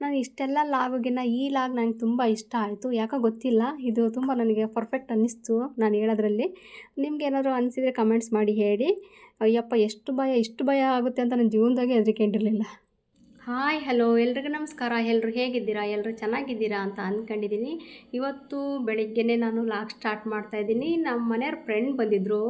ನಾನು ಇಷ್ಟೆಲ್ಲ ಲಾಗಿನ ಈ ಲಾಗ್ ನನಗೆ ತುಂಬ ಇಷ್ಟ ಆಯಿತು. ಯಾಕೋ ಗೊತ್ತಿಲ್ಲ, ಇದು ತುಂಬ ನನಗೆ ಪರ್ಫೆಕ್ಟ್ ಅನ್ನಿಸ್ತು ನಾನು ಹೇಳೋದ್ರಲ್ಲಿ. ನಿಮ್ಗೆ ಏನಾದರೂ ಅನಿಸಿದರೆ ಕಮೆಂಟ್ಸ್ ಮಾಡಿ ಹೇಳಿ. ಅಯ್ಯಪ್ಪ, ಎಷ್ಟು ಭಯ, ಇಷ್ಟು ಭಯ ಆಗುತ್ತೆ ಅಂತ ನನ್ನ ಜೀವನದಾಗೆ ಹೆದರಿಕೊಂಡಿರಲಿಲ್ಲ. ಹಾಯ್ ಹಲೋ ಎಲ್ರಿಗೂ ನಮಸ್ಕಾರ. ಎಲ್ಲರೂ ಹೇಗಿದ್ದೀರಾ? ಎಲ್ಲರೂ ಚೆನ್ನಾಗಿದ್ದೀರಾ ಅಂತ ಅಂದ್ಕೊಂಡಿದ್ದೀನಿ ಇವತ್ತು ಬೆಳಿಗ್ಗೆನೇ ನಾನು ಲಾಗ್ ಸ್ಟಾರ್ಟ್ ಮಾಡ್ತಾಯಿದ್ದೀನಿ ನಮ್ಮ ಮನೆಯವ್ರ ಫ್ರೆಂಡ್ ಬಂದಿದ್ದರು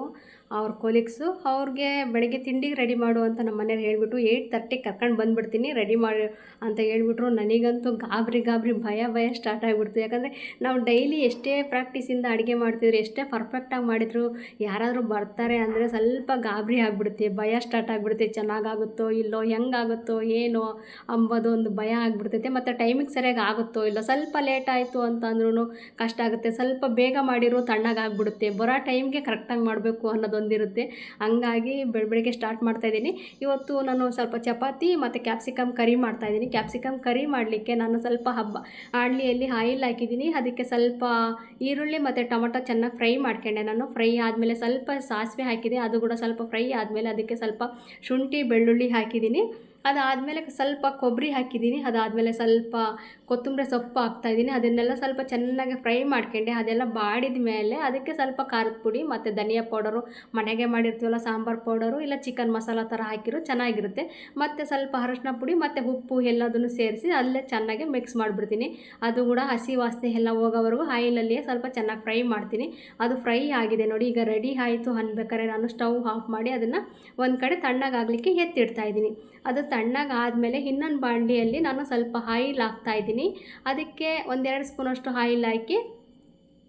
ಅವ್ರ ಕೊಲೀಗ್ಸು ಅವ್ರಿಗೆ ಬೆಳಗ್ಗೆ ತಿಂಡಿಗೆ ರೆಡಿ ಮಾಡು ಅಂತ ನಮ್ಮ ಮನೇಲಿ ಹೇಳಿಬಿಟ್ಟು ಏಯ್ಟ್ ತರ್ಟಿಗೆ ಕರ್ಕೊಂಡು ಬಂದುಬಿಡ್ತೀನಿ ರೆಡಿ ಮಾಡಿ ಅಂತ ಹೇಳ್ಬಿಟ್ರು. ನನಗಂತೂ ಗಾಬರಿ ಗಾಬರಿ ಭಯ ಭಯ ಸ್ಟಾರ್ಟ್ ಆಗಿಬಿಡ್ತು. ಯಾಕಂದರೆ ನಾವು ಡೈಲಿ ಎಷ್ಟೇ ಪ್ರಾಕ್ಟೀಸಿಂದ ಅಡುಗೆ ಮಾಡ್ತಿದ್ರು, ಎಷ್ಟೇ ಪರ್ಫೆಕ್ಟಾಗಿ ಮಾಡಿದ್ರು, ಯಾರಾದರೂ ಬರ್ತಾರೆ ಅಂದರೆ ಸ್ವಲ್ಪ ಗಾಬರಿ ಆಗಿಬಿಡುತ್ತೆ, ಭಯ ಸ್ಟಾರ್ಟ್ ಆಗಿಬಿಡುತ್ತೆ. ಚೆನ್ನಾಗಾಗುತ್ತೋ ಇಲ್ಲೋ, ಹೆಂಗಾಗುತ್ತೋ ಏನೋ ಅಂಬೋದು ಒಂದು ಭಯ ಆಗಿಬಿಡ್ತೈತೆ. ಮತ್ತು ಟೈಮಿಗೆ ಸರಿಯಾಗಿ ಆಗುತ್ತೋ ಇಲ್ಲ, ಸ್ವಲ್ಪ ಲೇಟ್ ಆಯಿತು ಅಂತ ಅಂದ್ರೂ ಕಷ್ಟ ಆಗುತ್ತೆ. ಸ್ವಲ್ಪ ಬೇಗ ಮಾಡಿರೋ ತಣ್ಣಗಾಗ್ಬಿಡುತ್ತೆ. ಬರೋ ಟೈಮ್ಗೆ ಕರೆಕ್ಟಾಗಿ ಮಾಡಬೇಕು ಅನ್ನೋದೊಂದಿರುತ್ತೆ ಹಂಗಾಗಿ ಬೆಳ, ಬೆಳಗ್ಗೆ ಸ್ಟಾರ್ಟ್ ಮಾಡ್ತಾಯಿದ್ದೀನಿ ಇವತ್ತು ನಾನು ಸ್ವಲ್ಪ ಚಪಾತಿ ಮತ್ತು ಕ್ಯಾಪ್ಸಿಕಮ್ ಕರಿ ಮಾಡ್ತಾಯಿದ್ದೀನಿ ಕ್ಯಾಪ್ಸಿಕಮ್ ಕರಿ ಮಾಡಲಿಕ್ಕೆ ನಾನು ಸ್ವಲ್ಪ ಹಬ್ಬ ಆಡ್ಲಿಯಲ್ಲಿ ಆಯಿಲ್ ಹಾಕಿದ್ದೀನಿ. ಅದಕ್ಕೆ ಸ್ವಲ್ಪ ಈರುಳ್ಳಿ ಮತ್ತು ಟೊಮೊಟೊ ಚೆನ್ನಾಗಿ ಫ್ರೈ ಮಾಡ್ಕೊಂಡೆ. ನಾನು ಫ್ರೈ ಆದಮೇಲೆ ಸ್ವಲ್ಪ ಸಾಸಿವೆ ಹಾಕಿದೆ. ಅದು ಕೂಡ ಸ್ವಲ್ಪ ಫ್ರೈ ಆದಮೇಲೆ ಅದಕ್ಕೆ ಸ್ವಲ್ಪ ಶುಂಠಿ, ಬೆಳ್ಳುಳ್ಳಿ ಹಾಕಿದ್ದೀನಿ. ಅದಾದಮೇಲೆ ಸ್ವಲ್ಪ ಕೊಬ್ಬರಿ ಹಾಕಿದ್ದೀನಿ. ಅದಾದಮೇಲೆ ಸ್ವಲ್ಪ ಕೊತ್ತಂಬರಿ ಸೊಪ್ಪು ಹಾಕ್ತಾಯಿದ್ದೀನಿ. ಅದನ್ನೆಲ್ಲ ಸ್ವಲ್ಪ ಚೆನ್ನಾಗಿ ಫ್ರೈ ಮಾಡ್ಕೊಂಡೆ. ಅದೆಲ್ಲ ಬಾಡಿದ ಮೇಲೆ ಅದಕ್ಕೆ ಸ್ವಲ್ಪ ಖಾರದ ಪುಡಿ ಮತ್ತು ಧನಿಯಾ ಪೌಡರು. ಮನೆಗೆ ಮಾಡಿರ್ತೀವಲ್ಲ ಸಾಂಬಾರು ಪೌಡರು ಇಲ್ಲ ಚಿಕನ್ ಮಸಾಲ ಥರ ಹಾಕಿರೋ ಚೆನ್ನಾಗಿರುತ್ತೆ. ಮತ್ತು ಸ್ವಲ್ಪ ಅರಶಿನ ಪುಡಿ ಮತ್ತು ಉಪ್ಪು ಎಲ್ಲದನ್ನು ಸೇರಿಸಿ ಅಲ್ಲೇ ಚೆನ್ನಾಗಿ ಮಿಕ್ಸ್ ಮಾಡಿಬಿಡ್ತೀನಿ. ಅದು ಕೂಡ ಹಸಿ ವಾಸನೆ ಎಲ್ಲ ಹೋಗೋವರೆಗೂ ಆಯಿಲಲ್ಲಿಯೇ ಸ್ವಲ್ಪ ಚೆನ್ನಾಗಿ ಫ್ರೈ ಮಾಡ್ತೀನಿ. ಅದು ಫ್ರೈ ಆಗಿದೆ ನೋಡಿ. ಈಗ ರೆಡಿ ಆಯಿತು ಅನ್ಬೇಕಾದ್ರೆ ನಾನು ಸ್ಟವ್ ಆಫ್ ಮಾಡಿ ಅದನ್ನು ಒಂದು ಕಡೆ ತಣ್ಣಗಾಗಲಿಕ್ಕೆ ಎತ್ತಿಡ್ತಾ ಅದು ತಣ್ಣಗಾದಮೇಲೆ ಇನ್ನೊಂದು ಬಾಂಡಿಯಲ್ಲಿ ನಾನು ಸ್ವಲ್ಪ ಆಯಿಲ್ ಹಾಕ್ತಾಯಿದ್ದೀನಿ ಅದಕ್ಕೆ ಒಂದೆರಡು ಸ್ಪೂನಷ್ಟು ಆಯಿಲ್ ಹಾಕಿ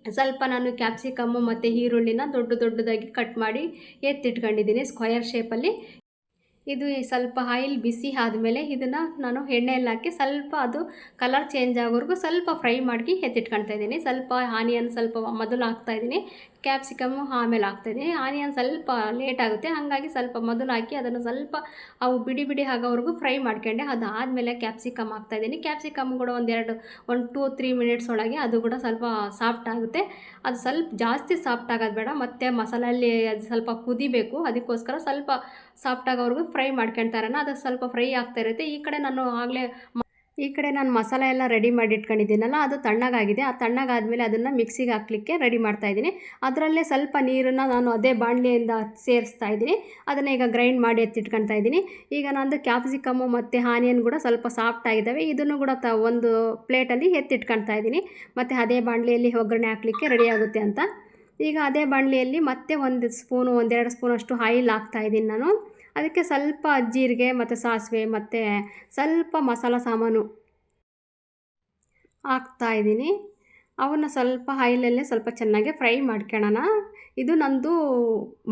ಸ್ವಲ್ಪ ನಾನು ಕ್ಯಾಪ್ಸಿಕಮ್ಮು ಮತ್ತು ಈರುಳ್ಳಿನ ದೊಡ್ಡ ದೊಡ್ಡದಾಗಿ ಕಟ್ ಮಾಡಿ ಎತ್ತಿಟ್ಕೊಂಡಿದ್ದೀನಿ ಸ್ಕ್ವಯರ್ ಶೇಪಲ್ಲಿ. ಇದು ಸ್ವಲ್ಪ ಆಯಿಲ್ ಬಿಸಿ ಆದಮೇಲೆ ಇದನ್ನು ನಾನು ಎಣ್ಣೆಯಲ್ಲಿ ಹಾಕಿ ಸ್ವಲ್ಪ ಅದು ಕಲರ್ ಚೇಂಜ್ ಆಗೋವರೆಗೂ ಸ್ವಲ್ಪ ಫ್ರೈ ಮಾಡಿ ಎತ್ತಿಟ್ಕೊಳ್ತಾ ಇದ್ದೀನಿ. ಸ್ವಲ್ಪ ಆನಿಯನ್ ಸ್ವಲ್ಪ ಮೊದಲು ಹಾಕ್ತಾಯಿದ್ದೀನಿ ಕ್ಯಾಪ್ಸಿಕಮ್ಮು ಆಮೇಲೆ ಹಾಕ್ತಾಯಿದ್ದೀನಿ ಆನಿಯನ್ ಸ್ವಲ್ಪ ಲೇಟ್ ಆಗುತ್ತೆ. ಹಾಗಾಗಿ ಸ್ವಲ್ಪ ಮೊದಲು ಹಾಕಿ ಅದನ್ನು ಸ್ವಲ್ಪ ಅವು ಬಿಡಿ ಬಿಡಿ ಆಗೋವರೆಗೂ ಫ್ರೈ ಮಾಡ್ಕೊಂಡೆ. ಅದಾದಮೇಲೆ ಕ್ಯಾಪ್ಸಿಕಮ್ ಹಾಕ್ತಾಯಿದ್ದೀನಿ ಕ್ಯಾಪ್ಸಿಕಮ್ ಕೂಡ ಒಂದೆರಡು ಒಂದು ಟೂ, ತ್ರೀ ಮಿನಿಟ್ಸ್ ಒಳಗೆ ಅದು ಕೂಡ ಸ್ವಲ್ಪ ಸಾಫ್ಟ್ ಆಗುತ್ತೆ. ಅದು ಸ್ವಲ್ಪ ಜಾಸ್ತಿ ಸಾಫ್ಟ್ ಆಗೋದು ಬೇಡ. ಮತ್ತು ಮಸಾಲೆಯಲ್ಲಿ ಅದು ಸ್ವಲ್ಪ ಕುದಿಬೇಕು. ಅದಕ್ಕೋಸ್ಕರ ಸ್ವಲ್ಪ ಸಾಫ್ಟ್ ಅವ್ರಿಗೂ ಫ್ರೈ ಮಾಡ್ಕೊಳ್ತಾರಲ್ಲ ಅದು ಸ್ವಲ್ಪ ಫ್ರೈ ಆಗ್ತಾ ಇರುತ್ತೆ. ಈ ಕಡೆ ನಾನು ಆಗಲೇ ಈ ಕಡೆ ನಾನು ಮಸಾಲೆ ಎಲ್ಲ ರೆಡಿ ಮಾಡಿ ಇಟ್ಕೊಂಡಿದ್ದೀನಲ್ಲ ಅದು ತಣ್ಣಗಾಗಿದೆ. ಆ ತಣ್ಣಗಾದಮೇಲೆ ಅದನ್ನು ಮಿಕ್ಸಿಗೆ ಹಾಕ್ಲಿಕ್ಕೆ ರೆಡಿ ಮಾಡ್ತಾ ಇದ್ದೀನಿ. ಅದರಲ್ಲೇ ಸ್ವಲ್ಪ ನೀರನ್ನು ನಾನು ಅದೇ ಬಾಣಲೆಯಿಂದ ಸೇರಿಸ್ತಾ ಇದ್ದೀನಿ. ಅದನ್ನು ಈಗ ಗ್ರೈಂಡ್ ಮಾಡಿ ಎತ್ತಿಟ್ಕೊಳ್ತಾ ಇದ್ದೀನಿ. ಈಗ ನಂದು ಕ್ಯಾಪ್ಸಿಕಮ್ಮು ಮತ್ತು ಆನಿಯನ್ ಕೂಡ ಸ್ವಲ್ಪ ಸಾಫ್ಟ್ ಆಗಿದ್ದಾವೆ. ಇದನ್ನು ಕೂಡ ತ ಒಂದು ಪ್ಲೇಟಲ್ಲಿ ಎತ್ತಿಟ್ಕೊಳ್ತಾ ಇದ್ದೀನಿ. ಮತ್ತು ಅದೇ ಬಾಣಲೆಯಲ್ಲಿ ಒಗ್ಗರಣೆ ಹಾಕಲಿಕ್ಕೆ ರೆಡಿ ಆಗುತ್ತೆ ಅಂತ. ಈಗ ಅದೇ ಬಾಣಲೆಯಲ್ಲಿ ಮತ್ತೆ ಒಂದು ಸ್ಪೂನು, ಒಂದೆರಡು ಸ್ಪೂನಷ್ಟು ಆಯಿಲ್ ಹಾಕ್ತಾ ಇದ್ದೀನಿ ನಾನು. ಅದಕ್ಕೆ ಸ್ವಲ್ಪ ಜೀರಿಗೆ ಮತ್ತು ಸಾಸಿವೆ ಮತ್ತು ಸ್ವಲ್ಪ ಮಸಾಲ ಸಾಮಾನು ಹಾಕ್ತಾಯಿದ್ದೀನಿ ಅವನ್ನ ಸ್ವಲ್ಪ ಆಯಿಲಲ್ಲೇ ಸ್ವಲ್ಪ ಚೆನ್ನಾಗಿ ಫ್ರೈ ಮಾಡ್ಕೊಳ್ಳೋಣ ಇದು ನಂದು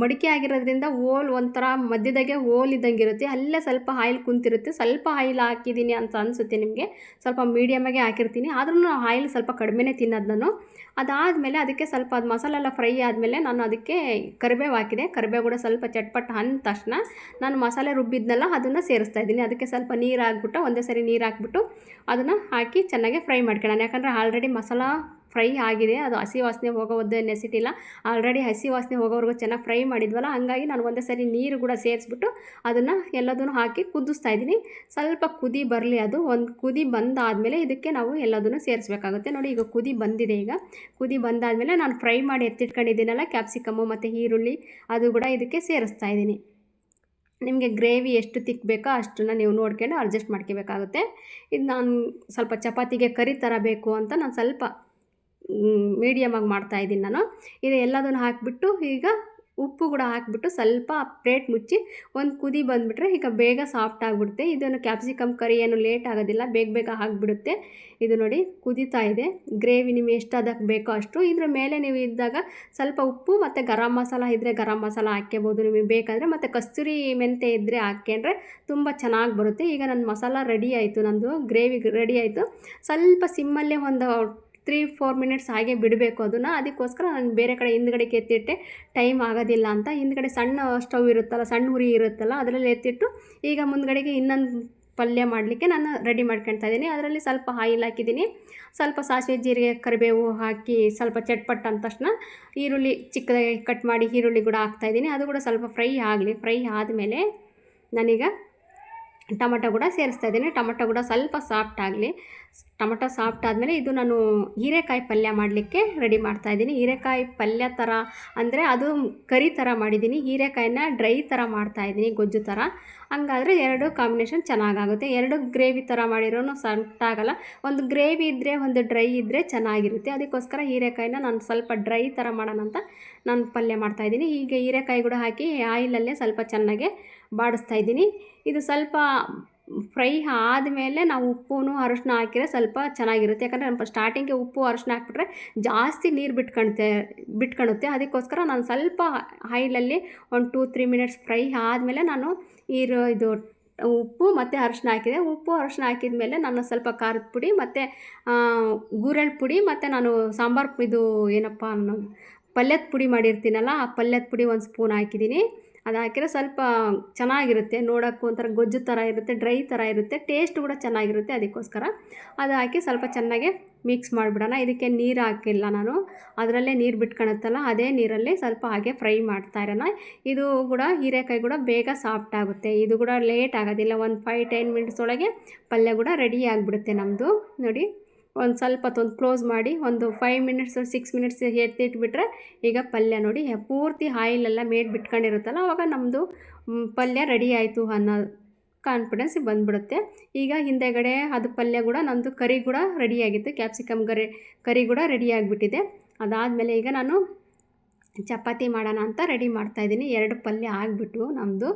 ಮಡಿಕೆ ಆಗಿರೋದ್ರಿಂದ ಓಲ್ ಒಂಥರ ಮಧ್ಯದಾಗೆ ಓಲ್ ಇದ್ದಂಗೆ ಇರುತ್ತೆ ಅಲ್ಲೇ ಸ್ವಲ್ಪ ಆಯಿಲ್ ಕುಂತಿರುತ್ತೆ. ಸ್ವಲ್ಪ ಆಯಿಲ್ ಹಾಕಿದ್ದೀನಿ ಅಂತ ಅನಿಸುತ್ತೆ ನಿಮಗೆ. ಸ್ವಲ್ಪ ಮೀಡಿಯಮಾಗೆ ಹಾಕಿರ್ತೀನಿ. ಆದ್ರೂ ಆಯಿಲ್ ಸ್ವಲ್ಪ ಕಡಿಮೆನೇ ತಿನ್ನೋದು ನಾನು. ಅದಾದಮೇಲೆ ಅದಕ್ಕೆ ಸ್ವಲ್ಪ ಅದು ಮಸಾಲೆ ಎಲ್ಲ ಫ್ರೈ ಆದಮೇಲೆ ನಾನು ಅದಕ್ಕೆ ಕರಿಬೇವು ಹಾಕಿದೆ. ಕರಿಬೇವು ಕೂಡ ಸ್ವಲ್ಪ ಚಟ್ಪಟ್ ಅಂದ ತಕ್ಷಣ ನಾನು ಮಸಾಲೆ ರುಬ್ಬಿದ್ನಲ್ಲ ಅದನ್ನು ಸೇರಿಸ್ತಾ ಇದ್ದೀನಿ. ಅದಕ್ಕೆ ಸ್ವಲ್ಪ ನೀರು ಹಾಕ್ಬಿಟ್ಟು ಒಂದೇ ಸರಿ ನೀರು ಹಾಕ್ಬಿಟ್ಟು ಅದನ್ನು ಹಾಕಿ ಚೆನ್ನಾಗಿ ಫ್ರೈ ಮಾಡ್ಕೊಳ್ಳೋಣ ಯಾಕಂದರೆ ಆಲ್ರೆಡಿ ಮಸಾಲ ಫ್ರೈ ಆಗಿದೆ. ಅದು ಹಸಿ ವಾಸನೆ ಹೋಗೋದು ನೆಸಿಟಿಲ್ಲ ಆಲ್ರೆಡಿ ಹಸಿ ವಾಸನೆ ಹೋಗೋವರೆಗೂ ಚೆನ್ನಾಗಿ ಫ್ರೈ ಮಾಡಿದ್ವಲ್ಲ, ಹಂಗಾಗಿ ನಾನು ಒಂದೇ ಸರಿ ನೀರು ಕೂಡ ಸೇರಿಸ್ಬಿಟ್ಟು ಅದನ್ನು ಎಲ್ಲದನ್ನು ಹಾಕಿ ಕುದಿಸ್ತಾ ಇದ್ದೀನಿ. ಸ್ವಲ್ಪ ಕುದಿ ಬರಲಿ ಅದು. ಒಂದು ಕುದಿ ಬಂದಾದಮೇಲೆ ಇದಕ್ಕೆ ನಾವು ಎಲ್ಲದನ್ನು ಸೇರಿಸ್ಬೇಕಾಗುತ್ತೆ. ನೋಡಿ ಈಗ ಕುದಿ ಬಂದಿದೆ ಈಗ. ಕುದಿ ಬಂದಾದಮೇಲೆ ನಾನು ಫ್ರೈ ಮಾಡಿ ಎತ್ತಿಟ್ಕೊಂಡಿದ್ದೀನಲ್ಲ, ಕ್ಯಾಪ್ಸಿಕಮ್ಮು ಮತ್ತು ಈರುಳ್ಳಿ ಅದು ಕೂಡ ಇದಕ್ಕೆ ಸೇರಿಸ್ತಾ ಇದ್ದೀನಿ. ನಿಮಗೆ ಗ್ರೇವಿ ಎಷ್ಟು ತಿಕ್ ಬೇಕೋ ಅಷ್ಟನ್ನು ನೀವು ನೋಡ್ಕೊಂಡು ಅಡ್ಜಸ್ಟ್ ಮಾಡ್ಕೋಬೇಕಾಗುತ್ತೆ. ಇದು ನಾನು ಸ್ವಲ್ಪ ಚಪಾತಿಗೆ ಕರಿ ಥರ ಬೇಕು ಅಂತ ನಾನು ಸ್ವಲ್ಪ ಮೀಡಿಯಮಾಗಿ ಮಾಡ್ತಾಯಿದ್ದೀನಿ ನಾನು. ಇದು ಎಲ್ಲದನ್ನು ಹಾಕಿಬಿಟ್ಟು ಈಗ ಉಪ್ಪು ಕೂಡ ಹಾಕಿಬಿಟ್ಟು ಸ್ವಲ್ಪ ಪ್ಲೇಟ್ ಮುಚ್ಚಿ ಒಂದು ಕುದಿ ಬಂದುಬಿಟ್ರೆ ಈಗ ಬೇಗ ಸಾಫ್ಟ್ ಆಗಿಬಿಡುತ್ತೆ. ಇದನ್ನು ಕ್ಯಾಪ್ಸಿಕಮ್ ಕರಿ ಏನು ಲೇಟ್ ಆಗೋದಿಲ್ಲ, ಬೇಗ ಬೇಗ ಆಗಿಬಿಡುತ್ತೆ. ಇದು ನೋಡಿ ಕುದೀತಾ ಇದೆ. ಗ್ರೇವಿ ನಿಮಗೆ ಎಷ್ಟು ಅದಕ್ಕೆ ಬೇಕೋ ಅಷ್ಟು. ಇದ್ರ ಮೇಲೆ ನೀವು ಇದ್ದಾಗ ಸ್ವಲ್ಪ ಉಪ್ಪು ಮತ್ತು ಗರಂ ಮಸಾಲ ಇದ್ದರೆ ಗರಂ ಮಸಾಲ ಹಾಕ್ಕೋಬೋದು ನಿಮಗೆ ಬೇಕಾದರೆ ಮತ್ತು ಕಸ್ತೂರಿ ಮೆಂತೆ ಇದ್ದರೆ ಹಾಕ್ಕೊಂಡ್ರೆ ತುಂಬ ಚೆನ್ನಾಗಿ ಬರುತ್ತೆ. ಈಗ ನನ್ನ ಮಸಾಲ ರೆಡಿ ಆಯಿತು. ನನ್ನದು ಗ್ರೇವಿ ರೆಡಿ ಆಯಿತು. ಸ್ವಲ್ಪ ಸಿಮ್ಮಲ್ಲೇ ಒಂದು ತ್ರೀ ಫೋರ್ ಮಿನಿಟ್ಸ್ ಹಾಗೆ ಬಿಡಬೇಕು ಅದನ್ನು. ಅದಕ್ಕೋಸ್ಕರ ನಾನು ಬೇರೆ ಕಡೆ ಹಿಂದ್ಗಡೆ ಎತ್ತಿಟ್ಟೆ. ಟೈಮ್ ಆಗೋದಿಲ್ಲ ಅಂತ. ಹಿಂದ್ಗಡೆ ಸಣ್ಣ ಸ್ಟವ್ ಇರುತ್ತಲ್ಲ, ಸಣ್ಣ ಉರಿ ಇರುತ್ತಲ್ಲ, ಅದರಲ್ಲಿ ಎತ್ತಿಟ್ಟು ಈಗ ಮುಂದ್ಗಡೆಗೆ ಇನ್ನೊಂದು ಪಲ್ಯ ಮಾಡಲಿಕ್ಕೆ ನಾನು ರೆಡಿ ಮಾಡ್ಕೊಳ್ತಾ ಇದ್ದೀನಿ. ಅದರಲ್ಲಿ ಸ್ವಲ್ಪ ಆಯಿಲ್ ಹಾಕಿದ್ದೀನಿ. ಸ್ವಲ್ಪ ಸಾಸಿವೆ ಜೀರಿಗೆ ಕರಿಬೇವು ಹಾಕಿ ಸ್ವಲ್ಪ ಚಟ್ಪಟ್ ಅಂದ ತಕ್ಷಣ ಈರುಳ್ಳಿ ಚಿಕ್ಕದಾಗಿ ಕಟ್ ಮಾಡಿ ಈರುಳ್ಳಿ ಕೂಡ ಹಾಕ್ತಾಯಿದ್ದೀನಿ ಅದು ಕೂಡ ಸ್ವಲ್ಪ ಫ್ರೈ ಆಗಲಿ ಫ್ರೈ ಆದಮೇಲೆ ನಾನೀಗ ಟೊಮಟೊ ಕೂಡ ಸೇರಿಸ್ತಾ ಇದ್ದೀನಿ. ಟೊಮಟೊ ಕೂಡ ಸ್ವಲ್ಪ ಸಾಫ್ಟ್ ಆಗಲಿ. ಟೊಮಟೊ ಸಾಫ್ಟ್ ಆದಮೇಲೆ ಇದು ನಾನು ಹೀರೆಕಾಯಿ ಪಲ್ಯ ಮಾಡಲಿಕ್ಕೆ ರೆಡಿ ಮಾಡ್ತಾ ಇದ್ದೀನಿ. ಹೀರೆಕಾಯಿ ಪಲ್ಯ ಥರ ಅಂದರೆ ಅದು ಕರಿ ಥರ ಮಾಡಿದ್ದೀನಿ. ಹೀರೆಕಾಯಿನ ಡ್ರೈ ಥರ ಮಾಡ್ತಾ ಇದ್ದೀನಿ, ಗೊಜ್ಜು ಥರ ಹಂಗಾದರೆ ಎರಡು ಕಾಂಬಿನೇಷನ್ ಚೆನ್ನಾಗಾಗುತ್ತೆ. ಎರಡು ಗ್ರೇವಿ ಥರ ಮಾಡಿರೋನು ಆಗಲ್ಲ ಒಂದು ಗ್ರೇವಿ ಇದ್ದರೆ ಒಂದು ಡ್ರೈ ಇದ್ದರೆ ಚೆನ್ನಾಗಿರುತ್ತೆ. ಅದಕ್ಕೋಸ್ಕರ ಹೀರೆಕಾಯಿನ ನಾನು ಸ್ವಲ್ಪ ಡ್ರೈ ಥರ ಮಾಡೋಣ ಅಂತ ನಾನು ಪಲ್ಯ ಮಾಡ್ತಾಯಿದ್ದೀನಿ ಹೀಗೆ ಹೀರೆಕಾಯಿ ಕೂಡ ಹಾಕಿ, ಆಯಿಲಲ್ಲೇ ಸ್ವಲ್ಪ ಚೆನ್ನಾಗೆ ಬಾಡಿಸ್ತಾ ಇದ್ದೀನಿ. ಇದು ಸ್ವಲ್ಪ ಫ್ರೈ ಆದಮೇಲೆ ನಾವು ಉಪ್ಪು ಅರಶಿನ ಹಾಕಿದರೆ ಸ್ವಲ್ಪ ಚೆನ್ನಾಗಿರುತ್ತೆ. ಯಾಕಂದರೆ ನಮ್ಮ ಸ್ಟಾರ್ಟಿಂಗೆ ಉಪ್ಪು ಅರಶಿನ ಹಾಕ್ಬಿಟ್ರೆ ಜಾಸ್ತಿ ನೀರು ಬಿಟ್ಕೊಳುತ್ತೆ ಬಿಟ್ಕೊಳುತ್ತೆ ಅದಕ್ಕೋಸ್ಕರ ನಾನು ಸ್ವಲ್ಪ ಹೈಲಲ್ಲಿ ಒಂದು ಟೂ, ತ್ರೀ ಮಿನಿಟ್ಸ್ ಫ್ರೈ ಆದಮೇಲೆ ನಾನು ಈರು ಇದು ಉಪ್ಪು ಮತ್ತು ಅರಶಿನ ಹಾಕಿದೆ. ಉಪ್ಪು ಅರಶಿನ ಹಾಕಿದ ಮೇಲೆ ನಾನು ಸ್ವಲ್ಪ ಖಾರದ ಪುಡಿ ಮತ್ತು ಗೂರೆಳ್ ಪುಡಿ ಮತ್ತು ನಾನು ಸಾಂಬಾರು, ಇದು ಏನಪ್ಪ ಪಲ್ಯದ ಪುಡಿ ಮಾಡಿರ್ತೀನಲ್ಲ, ಆ ಪಲ್ಯದ ಪುಡಿ ಒಂದು ಸ್ಪೂನ್ ಹಾಕಿದ್ದೀನಿ. ಅದು ಸ್ವಲ್ಪ ಚೆನ್ನಾಗಿರುತ್ತೆ, ನೋಡೋಕ್ಕೂ ಒಂಥರ ಗೊಜ್ಜು ಥರ ಇರುತ್ತೆ, ಡ್ರೈ ಥರ ಇರುತ್ತೆ ಟೇಸ್ಟ್ ಕೂಡ ಚೆನ್ನಾಗಿರುತ್ತೆ ಅದಕ್ಕೋಸ್ಕರ. ಅದು ಹಾಕಿ ಸ್ವಲ್ಪ ಚೆನ್ನಾಗಿ ಮಿಕ್ಸ್ ಮಾಡಿಬಿಡೋಣ. ಇದಕ್ಕೆ ನೀರು ಹಾಕಿಲ್ಲ ನಾನು. ಅದರಲ್ಲೇ ನೀರು ಬಿಟ್ಕೊಳತ್ತಲ್ಲ, ಅದೇ ನೀರಲ್ಲಿ ಸ್ವಲ್ಪ ಹಾಗೆ ಫ್ರೈ ಮಾಡ್ತಾ ಇರೋಣ. ಇದು ಕೂಡ ಹೀರೆಕಾಯಿ ಕೂಡ ಬೇಗ ಸಾಫ್ಟ್ ಆಗುತ್ತೆ. ಇದು ಕೂಡ ಲೇಟ್ ಆಗೋದಿಲ್ಲ, ಒಂದು ಫೈವ್ ಟೆನ್ ಮಿನಿಟ್ಸ್ ಒಳಗೆ ಪಲ್ಯ ಕೂಡ ರೆಡಿ ಆಗಿಬಿಡುತ್ತೆ ನಮ್ಮದು ನೋಡಿ. ಒಂದು ಸ್ವಲ್ಪ ಹೊತ್ತು ಕ್ಲೋಸ್ ಮಾಡಿ ಒಂದು ಫೈವ್ ಮಿನಿಟ್ಸ್ ಸಿಕ್ಸ್ ಮಿನಿಟ್ಸ್ ಎತ್ತಿಟ್ಬಿಟ್ರೆ ಈಗ ಪಲ್ಯ ನೋಡಿ ಪೂರ್ತಿ ಆಯಿಲೆಲ್ಲ ಮೇಡ್ ಬಿಟ್ಕೊಂಡಿರುತ್ತಲ್ಲ, ಅವಾಗ ನಮ್ಮದು ಪಲ್ಯ ರೆಡಿ ಆಯಿತು ಅನ್ನೋ ಕಾನ್ಫಿಡೆನ್ಸ್ ಬಂದುಬಿಡುತ್ತೆ. ಈಗ ಹಿಂದೆಗಡೆ ಅದು ಪಲ್ಯ ಕೂಡ ನಮ್ಮದು ಕರಿ ಕೂಡ ರೆಡಿಯಾಗಿತ್ತು ಕ್ಯಾಪ್ಸಿಕಮ್ ಗರಿ, ಕರಿ ಕೂಡ ರೆಡಿ ಆಗಿಬಿಟ್ಟಿದೆ. ಅದಾದಮೇಲೆ ಈಗ ನಾನು ಚಪಾತಿ ಮಾಡೋಣ ಅಂತ ರೆಡಿ ಮಾಡ್ತಾಯಿದ್ದೀನಿ ಎರಡು ಪಲ್ಯ ಆಗಿಬಿಟ್ಟು ನಮ್ಮದು